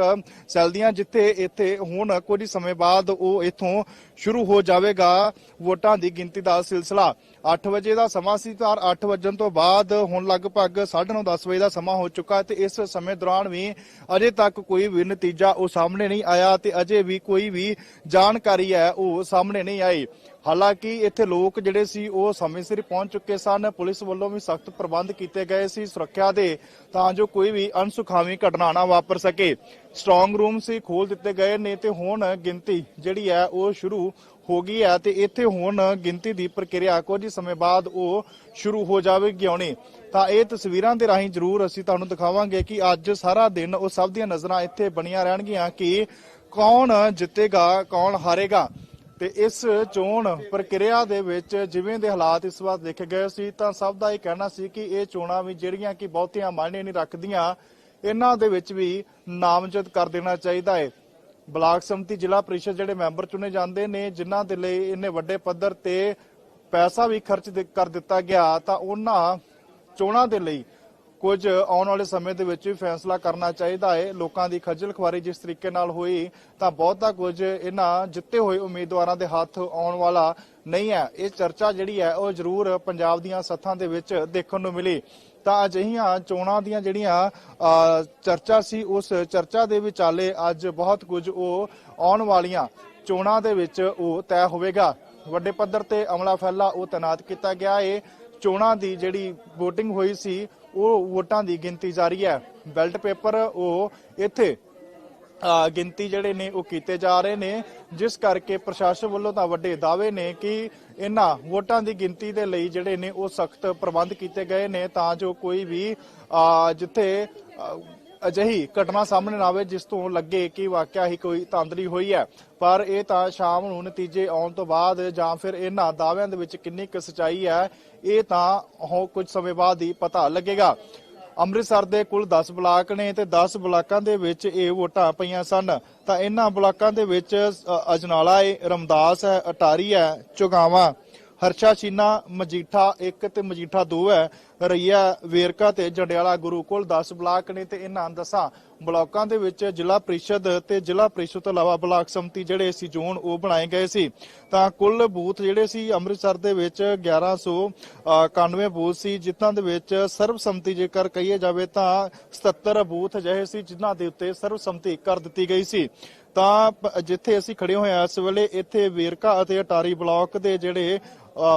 ਸੈੱਲ ਦੀਆਂ, ਜਿੱਥੇ ਇੱਥੇ ਹੁਣ ਕੁਝ ਸਮੇਂ ਬਾਅਦ ਉਹ ਇੱਥੋਂ ਸ਼ੁਰੂ ਹੋ ਜਾਵੇਗਾ ਵੋਟਾਂ ਦੀ ਗਿਣਤੀ ਦਾ ਸਿਲਸਿਲਾ। 8 ਵਜੇ ਦਾ ਸਮਾਂ ਸੀ ਤਾਂ 8 ਵਜਣ ਤੋਂ ਬਾਅਦ ਹੁਣ ਲਗਭਗ 9:30 10 ਵਜੇ ਦਾ ਸਮਾਂ ਹੋ ਚੁੱਕਾ ਤੇ ਇਸ ਸਮੇਂ ਦੌਰਾਨ ਵੀ ਅਜੇ ਤੱਕ ਕੋਈ ਵੀ ਨਤੀਜਾ ਉਹ ਸਾਹਮਣੇ ਨਹੀਂ ਆਇਆ ਤੇ ਅਜੇ ਵੀ ਕੋਈ ਵੀ ਜਾਣਕਾਰੀ ਹੈ ਉਹ ਸਾਹਮਣੇ ਨਹੀਂ ਆਈ। ਹਾਲਾਂਕਿ ਇੱਥੇ ਲੋਕ ਜਿਹੜੇ ਸੀ ਉਹ ਸਮੇਂ ਸਿਰ ਪਹੁੰਚ ਚੁੱਕੇ ਸਨ। ਪੁਲਿਸ ਵੱਲੋਂ ਵੀ ਸਖਤ ਪ੍ਰਬੰਧ ਕੀਤੇ ਗਏ ਸੀ ਸੁਰੱਖਿਆ ਦੇ ਤਾਂ ਜੋ ਕੋਈ ਵੀ ਅਨਸੁਖਾਵੀ ਘਟਨਾ ਨਾ ਵਾਪਰ ਸਕੇ। ਸਟਰੋਂਗ ਰੂਮ ਸੀ ਖੋਲ ਦਿੱਤੇ ਗਏ ਨੇ ਤੇ ਹੁਣ ਗਿਣਤੀ ਜਿਹੜੀ ਹੈ ਉਹ ਸ਼ੁਰੂ ਹੋ ਗਈ ਹੈ ਤੇ ਇੱਥੇ ਹੁਣ ਗਿਣਤੀ ਦੀ ਪ੍ਰਕਿਰਿਆ ਕੁਝ ਸਮੇਂ ਬਾਅਦ ਉਹ ਸ਼ੁਰੂ ਹੋ ਜਾਵੇਗੀ ਆਉਣੀ। ਤਾਂ ਇਹ ਤਸਵੀਰਾਂ ਦੇ ਰਾਹੀਂ ਜ਼ਰੂਰ ਅਸੀਂ ਤੁਹਾਨੂੰ ਦਿਖਾਵਾਂਗੇ ਕਿ ਅੱਜ ਸਾਰਾ ਦਿਨ ਉਹ ਸਭ ਦੀਆਂ ਨਜ਼ਰਾਂ ਇੱਥੇ ਬਣੀਆਂ ਰਹਿਣਗੀਆਂ ਕਿ ਕੌਣ ਜਿੱਤੇਗਾ, ਕੌਣ ਹਾਰੇਗਾ। ਤੇ ਇਸ ਚੋਣ ਪ੍ਰਕਿਰਿਆ ਦੇ ਵਿੱਚ ਜਿਵੇਂ ਦੇ ਹਾਲਾਤ ਇਸ ਵਾਰ ਦੇਖੇ ਗਏ ਸੀ, ਤਾਂ ਸਭ ਦਾ ਇਹ ਕਹਿਣਾ ਸੀ ਕਿ ਇਹ ਚੋਣਾਂ ਵੀ ਜਿਹੜੀਆਂ ਕਿ ਬਹੁਤੀਆਂ ਮਾਇਨੇ ਨਹੀਂ ਰੱਖਦੀਆਂ, ਇਹਨਾਂ ਦੇ ਵਿੱਚ ਵੀ ਨਾਮਜ਼ਦ ਕਰ ਦੇਣਾ ਚਾਹੀਦਾ ਹੈ। ਬਲਾਕ ਸੰਮਤੀ ਜ਼ਿਲ੍ਹਾ ਪ੍ਰੀਸ਼ਦ ਜਿਹੜੇ ਮੈਂਬਰ ਚੁਣੇ ਜਾਂਦੇ ਨੇ, ਜਿਨ੍ਹਾਂ ਦੇ ਲਈ ਇੰਨੇ ਵੱਡੇ ਪੱਧਰ ਤੇ ਪੈਸਾ ਵੀ ਖਰਚ ਕਰ ਦਿੱਤਾ ਗਿਆ, ਤਾਂ ਉਹਨਾਂ ਚੋਣਾਂ ਦੇ ਲਈ ਕੁਝ ਆਉਣ ਵਾਲੇ ਸਮੇਂ ਦੇ ਵਿੱਚ ਵੀ ਫੈਸਲਾ ਕਰਨਾ ਚਾਹੀਦਾ ਹੈ। ਲੋਕਾਂ ਦੀ ਖੱਜਲ ਖੁਆਰੀ ਜਿਸ ਤਰੀਕੇ ਨਾਲ ਹੋਈ, ਤਾਂ ਬਹੁਤਾ ਕੁਝ ਇਹਨਾਂ ਜਿੱਤੇ ਹੋਏ ਉਮੀਦਵਾਰਾਂ ਦੇ ਹੱਥ ਆਉਣ ਵਾਲਾ ਨਹੀਂ ਹੈ। ਇਹ ਚਰਚਾ ਜਿਹੜੀ ਹੈ, ਉਹ ਜ਼ਰੂਰ ਪੰਜਾਬ ਦੀਆਂ ਸੱਥਾਂ ਦੇ ਵਿੱਚ ਦੇਖਣ ਨੂੰ ਮਿਲੀ। ਤਾਂ ਅਜਿਹੀਆਂ ਚੋਣਾਂ ਦੀਆਂ ਜਿਹੜੀਆਂ ਚਰਚਾ ਸੀ, ਉਸ ਚਰਚਾ ਦੇ ਵਿਚਾਲੇ ਅੱਜ ਬਹੁਤ ਕੁਝ ਉਹ ਆਉਣ ਵਾਲੀਆਂ ਚੋਣਾਂ ਦੇ ਵਿੱਚ ਉਹ ਤੈਅ ਹੋਵੇਗਾ। ਵੱਡੇ ਪੱਧਰ ਤੇ ਅਮਲਾ ਫੈਲਾ ਉਹ ਤੈਨਾਤ ਕੀਤਾ ਗਿਆ। ਹੈ ਚੋਣਾਂ ਦੀ ਜਿਹੜੀ VOTING ਹੋਈ ਸੀ, ਉਹ ਵੋਟਾਂ ਦੀ ਗਿਣਤੀ ਜਾਰੀ ਹੈ। ਬੈਲਟ ਪੇਪਰ ਉਹ ਇੱਥੇ ਗਿਣਤੀ ਜਿਹੜੇ ਨੇ ਉਹ ਕੀਤੇ ਜਾ ਰਹੇ ਨੇ, ਜਿਸ ਕਰਕੇ ਪ੍ਰਸ਼ਾਸਨ ਵੱਲੋਂ ਤਾਂ ਵੱਡੇ ਦਾਅਵੇ ਨੇ ਕਿ ਇਹਨਾਂ ਵੋਟਾਂ ਦੀ ਗਿਣਤੀ ਦੇ ਲਈ ਜਿਹੜੇ ਨੇ ਉਹ ਸਖਤ ਪ੍ਰਬੰਧ ਕੀਤੇ ਗਏ ਨੇ ਤਾਂ ਜੋ ਕੋਈ ਵੀ ਜਿੱਥੇ ਅਜਿਹੀ ਘਟਨਾ ਸਾਹਮਣੇ ਨਾ ਆਵੇ ਜਿਸ ਤੋਂ ਲੱਗੇ ਕਿ ਵਾਕਿਆ ਹੀ ਕੋਈ ਧਾਂਦਲੀ ਹੋਈ ਹੈ। ਪਰ ਇਹ ਤਾਂ ਸ਼ਾਮ ਨੂੰ ਨਤੀਜੇ ਆਉਣ ਤੋਂ ਬਾਅਦ ਜਾਂ ਫਿਰ ਇਹਨਾਂ ਦਾਅਵਿਆਂ ਦੇ ਵਿੱਚ ਕਿੰਨੀ ਕੁ ਸਚਾਈ ਹੈ, ਇਹ ਤਾਂ ਹੋ ਕੁਝ ਸਮੇਂ ਬਾਅਦ ਹੀ ਪਤਾ ਲੱਗੇਗਾ। ਅੰਮ੍ਰਿਤਸਰ ਦੇ ਕੁੱਲ 10 ਬਲਾਕ ਨੇ ਤੇ 10 ਬਲਾਕਾਂ ਦੇ ਵਿੱਚ ਇਹ ਵੋਟਾਂ ਪਈਆਂ ਸਨ। ਤਾਂ ਇਹਨਾਂ ਬਲਾਕਾਂ ਦੇ ਵਿੱਚ ਅਜਨਾਲਾ ਹੈ ਰਮਦਾਸ ਹੈ, ਅਟਾਰੀ ਹੈ, ਚੁਗਾਵਾ, ਹਰਸ਼ਾ ਚੀਨਾ ਮਜੀਠਾ 1 ਤੇ ਮਜੀਠਾ 2 ਹੈ, ਰਈਆ, ਵੇਰਕਾ ਤੇ ਜੰਡਿਆਲਾ ਗੁਰੂ ਕੋਲ 10 ਬਲਾਕ ਨੇ ਤੇ ਇਹਨਾਂ ਦਸਾਂ ਬਲਾਕਾਂ ਦੇ ਵਿੱਚ ਜ਼ਿਲ੍ਹਾ ਪ੍ਰੀਸ਼ਦ ਤੇ ਜ਼ਿਲ੍ਹਾ ਪ੍ਰੀਸ਼ਦ ਤੋਂ ਇਲਾਵਾ ਬਲਾਕ ਸੰਮਤੀ ਜਿਹੜੇ ਸੀ ਜ਼ੋਨ, ਉਹ ਬਣਾਏ ਗਏ ਸੀ। ਤਾਂ ਕੁੱਲ ਬੂਥ ਜਿਹੜੇ ਸੀ ਅੰਮ੍ਰਿਤਸਰ ਦੇ ਵਿੱਚ 1191 ਬੂਥ ਸੀ ਜਿਨ੍ਹਾਂ ਦੇ ਵਿੱਚ ਸਰਬਸੰਮਤੀ ਜੇਕਰ ਕਹੀਏ ਜਾਵੇ ਤਾਂ 77 ਬੂਥ ਅਜਿਹੇ ਸੀ ਜਿਨ੍ਹਾਂ ਦੇ ਉੱਤੇ ਸਰਬਸੰਮਤੀ ਕਰ ਦਿੱਤੀ ਗਈ ਸੀ। ਤਾਂ ਜਿੱਥੇ ਅਸੀਂ ਖੜੇ ਹੋਏ ਆ ਇਸ ਵੇਲੇ ਇੱਥੇ ਵੇਰਕਾ ਅਤੇ ਅਟਾਰੀ ਬਲਾਕ ਦੇ ਜਿਹੜੇ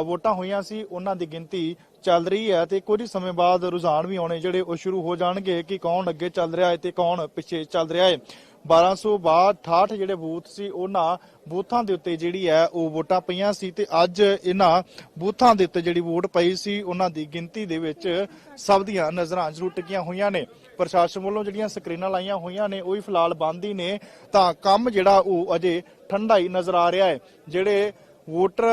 ਵੋਟਾਂ ਹੋਈਆਂ ਸੀ, ਉਹਨਾਂ ਦੀ ਗਿਣਤੀ ਚੱਲ ਰਹੀ ਹੈ ਤੇ ਕੁਝ ਸਮੇਂ ਬਾਅਦ ਰੁਝਾਨ ਵੀ ਆਉਣੇ ਜਿਹੜੇ ਉਹ ਸ਼ੁਰੂ ਹੋ ਜਾਣਗੇ ਕਿ ਕੌਣ ਅੱਗੇ ਚੱਲ ਰਿਹਾ ਹੈ ਤੇ ਕੌਣ ਪਿੱਛੇ ਚੱਲ ਰਿਹਾ ਹੈ। 1262 ਜਿਹੜੇ ਬੂਥ ਸੀ, ਉਹਨਾਂ ਬੂਥਾਂ ਦੇ ਉੱਤੇ ਜਿਹੜੀ ਹੈ ਉਹ ਵੋਟਾਂ ਪਈਆਂ ਸੀ ਤੇ ਅੱਜ ਇਹਨਾਂ ਬੂਥਾਂ ਦੇ ਉੱਤੇ ਜਿਹੜੀ ਵੋਟ ਪਈ ਸੀ, ਉਹਨਾਂ ਦੀ ਗਿਣਤੀ ਦੇ ਵਿੱਚ ਸਭ ਦੀਆਂ ਨਜ਼ਰਾਂ ਜ਼ਰੂਰ ਟਿਕੀਆਂ ਹੋਈਆਂ ਨੇ। ਪ੍ਰਸ਼ਾਸਨ ਵੱਲੋਂ ਜਿਹੜੀਆਂ ਸਕਰੀਨਾਂ ਲਾਈਆਂ ਹੋਈਆਂ ਨੇ, ਉਹ ਹੀ ਫਿਲਹਾਲ ਬੰਦ ਹੀ ਨੇ। ਤਾਂ ਕੰਮ ਜਿਹੜਾ ਉਹ ਅਜੇ ਠੰਡਾ ਹੀ ਨਜ਼ਰ ਆ ਰਿਹਾ ਹੈ, ਜਿਹੜੇ ਵੋਟਰ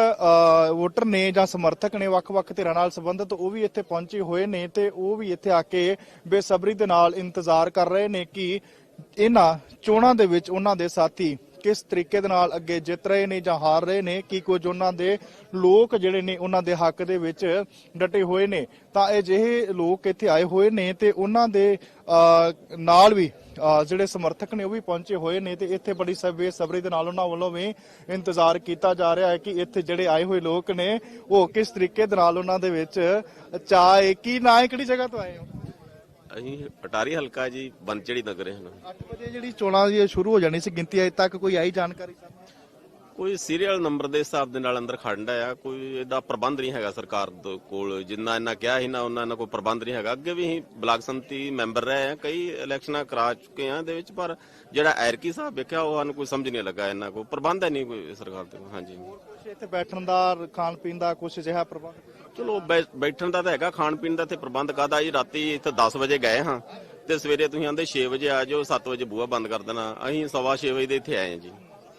ਵੋਟਰ ਨੇ ਜਾਂ ਸਮਰਥਕ ਨੇ ਵੱਖ-ਵੱਖ ਧਿਰਾਂ ਨਾਲ ਸੰਬੰਧਿਤ ਉਹ ਵੀ ਇੱਥੇ ਪਹੁੰਚੇ ਹੋਏ ਨੇ ਤੇ ਉਹ ਵੀ ਇੱਥੇ ਆ ਕੇ ਬੇਸਬਰੀ ਦੇ ਨਾਲ ਇੰਤਜ਼ਾਰ ਕਰ ਰਹੇ ਨੇ ਕਿ ਇਹਨਾਂ ਚੋਣਾਂ ਦੇ ਵਿੱਚ ਉਹਨਾਂ ਦੇ ਸਾਥੀ ਕਿਸ ਤਰੀਕੇ ਦੇ ਨਾਲ ਅੱਗੇ ਜਿੱਤ ਰਹੇ ਨੇ ਜਾਂ ਹਾਰ ਰਹੇ ਨੇ ਕੀ ਕੁਝ ਉਹਨਾਂ ਦੇ ਲੋਕ ਜਿਹੜੇ ਨੇ ਉਹਨਾਂ ਦੇ ਹੱਕ ਦੇ ਵਿੱਚ ਡਟੇ ਹੋਏ ਨੇ। ਤਾਂ ਅਜਿਹੇ ਲੋਕ ਇੱਥੇ ਆਏ ਹੋਏ ਨੇ ਤੇ ਉਹਨਾਂ ਦੇ ਅ, ਨਾਲ ਵੀ ਅ, ਜਿਹੜੇ ਸਮਰਥਕ ਨੇ ਉਹ ਵੀ ਪਹੁੰਚੇ ਹੋਏ ਨੇ ਤੇ ਇੱਥੇ ਬੜੀ ਸਬੇ ਸਬਰੀ ਦੇ ਨਾਲ ਉਹਨਾਂ ਵੱਲੋਂ ਵੀ ਇੰਤਜ਼ਾਰ ਕੀਤਾ ਜਾ ਰਿਹਾ ਹੈ ਕਿ ਇੱਥੇ ਜਿਹੜੇ ਆਏ ਹੋਏ ਲੋਕ ਨੇ ਉਹ ਕਿਸ ਤਰੀਕੇ ਦੇ ਨਾਲ ਉਹਨਾਂ ਦੇ ਵਿੱਚ ਚਾਹ ਕੀ ਨਾ ਹੈ ਕਿਹੜੀ ਜਗ੍ਹਾ ਤੋਂ ਆਏ ਹੋ? ਅਸੀਂ ਅਟਾਰੀ ਹਲਕਾ ਜੀ ਬੰਚੜੀ ਨਗਰ ਹਨ 8 ਵਜੇ ਜਿਹੜੀ ਚੋਣਾਂ ਇਹ ਸ਼ੁਰੂ ਹੋ ਜਾਣੀ ਸੀ ਗਿਣਤੀ ਅਜੇ ਤੱਕ ਕੋਈ ਆਈ ਜਾਣਕਾਰੀ? ਕੋਈ ਸੀਰੀਅਲ ਨੰਬਰ ਦੇ ਹਿਸਾਬ ਦੇ ਨਾਲ ਅੰਦਰ ਖੜਨਾ ਆ ਕੋਈ ਇਹਦਾ ਪ੍ਰਬੰਧ ਨਹੀਂ ਹੈਗਾ ਸਰਕਾਰ ਕੋਲ। ਜਿੰਨਾ ਇਹਨਾਂ ਕਿਹਾ ਸੀ ਨਾ ਉਹਨਾਂ ਨਾਲ ਕੋਈ ਪ੍ਰਬੰਧ ਨਹੀਂ ਹੈਗਾ। ਅੱਗੇ ਵੀ ਅਸੀਂ ਬਲਾਕ ਸੰਮਤੀ ਮੈਂਬਰ ਰਹੇ ਆ ਕਈ ਇਲੈਕਸ਼ਨਾਂ ਕਰਾ ਚੁੱਕੇ ਆ ਦੇ ਵਿੱਚ ਪਰ ਜਿਹੜਾ ਐਰਕੀ ਸਾਹਿਬ ਵੇਖਿਆ ਉਹ ਸਾਨੂੰ ਕੋਈ ਸਮਝ ਨਹੀਂ ਲੱਗਾ ਇਹਨਾਂ ਕੋਲ। ਪ੍ਰਬੰਧ ਹੈ ਨਹੀਂ ਕੋਈ ਸਰਕਾਰ ਦੇ ਹਾਂਜੀ। ਇੱਥੇ ਬੈਠਣ ਦਾ ਖਾਣ ਪੀਣ ਦਾ ਕੁਛ ਅਜਿਹਾ ਪ੍ਰਬੰਧ? ਚਲੋ ਬੈ- ਬੈਠਣ ਦਾ ਤਾਂ ਹੈਗਾ ਖਾਣ ਪੀਣ ਦਾ ਤੇ ਪ੍ਰਬੰਧ ਕਾਦਾ ਜੀ ਰਾਤੀ ਇੱਥੇ 10 ਵਜੇ ਗਏ ਹਾਂ ਤੇ ਸਵੇਰੇ ਤੁਸੀਂ ਆਂਦੇ 6 ਵਜੇ ਆ ਜਾਓ 7 ਵਜੇ ਬੂਹਾ ਬੰਦ ਕਰ ਦੇਣਾ। ਅਸੀਂ ਸਵਾ ਛੇ ਵਜੇ ਦੇ ਇੱਥੇ ਆਏ ਹਾਂ ਜੀ।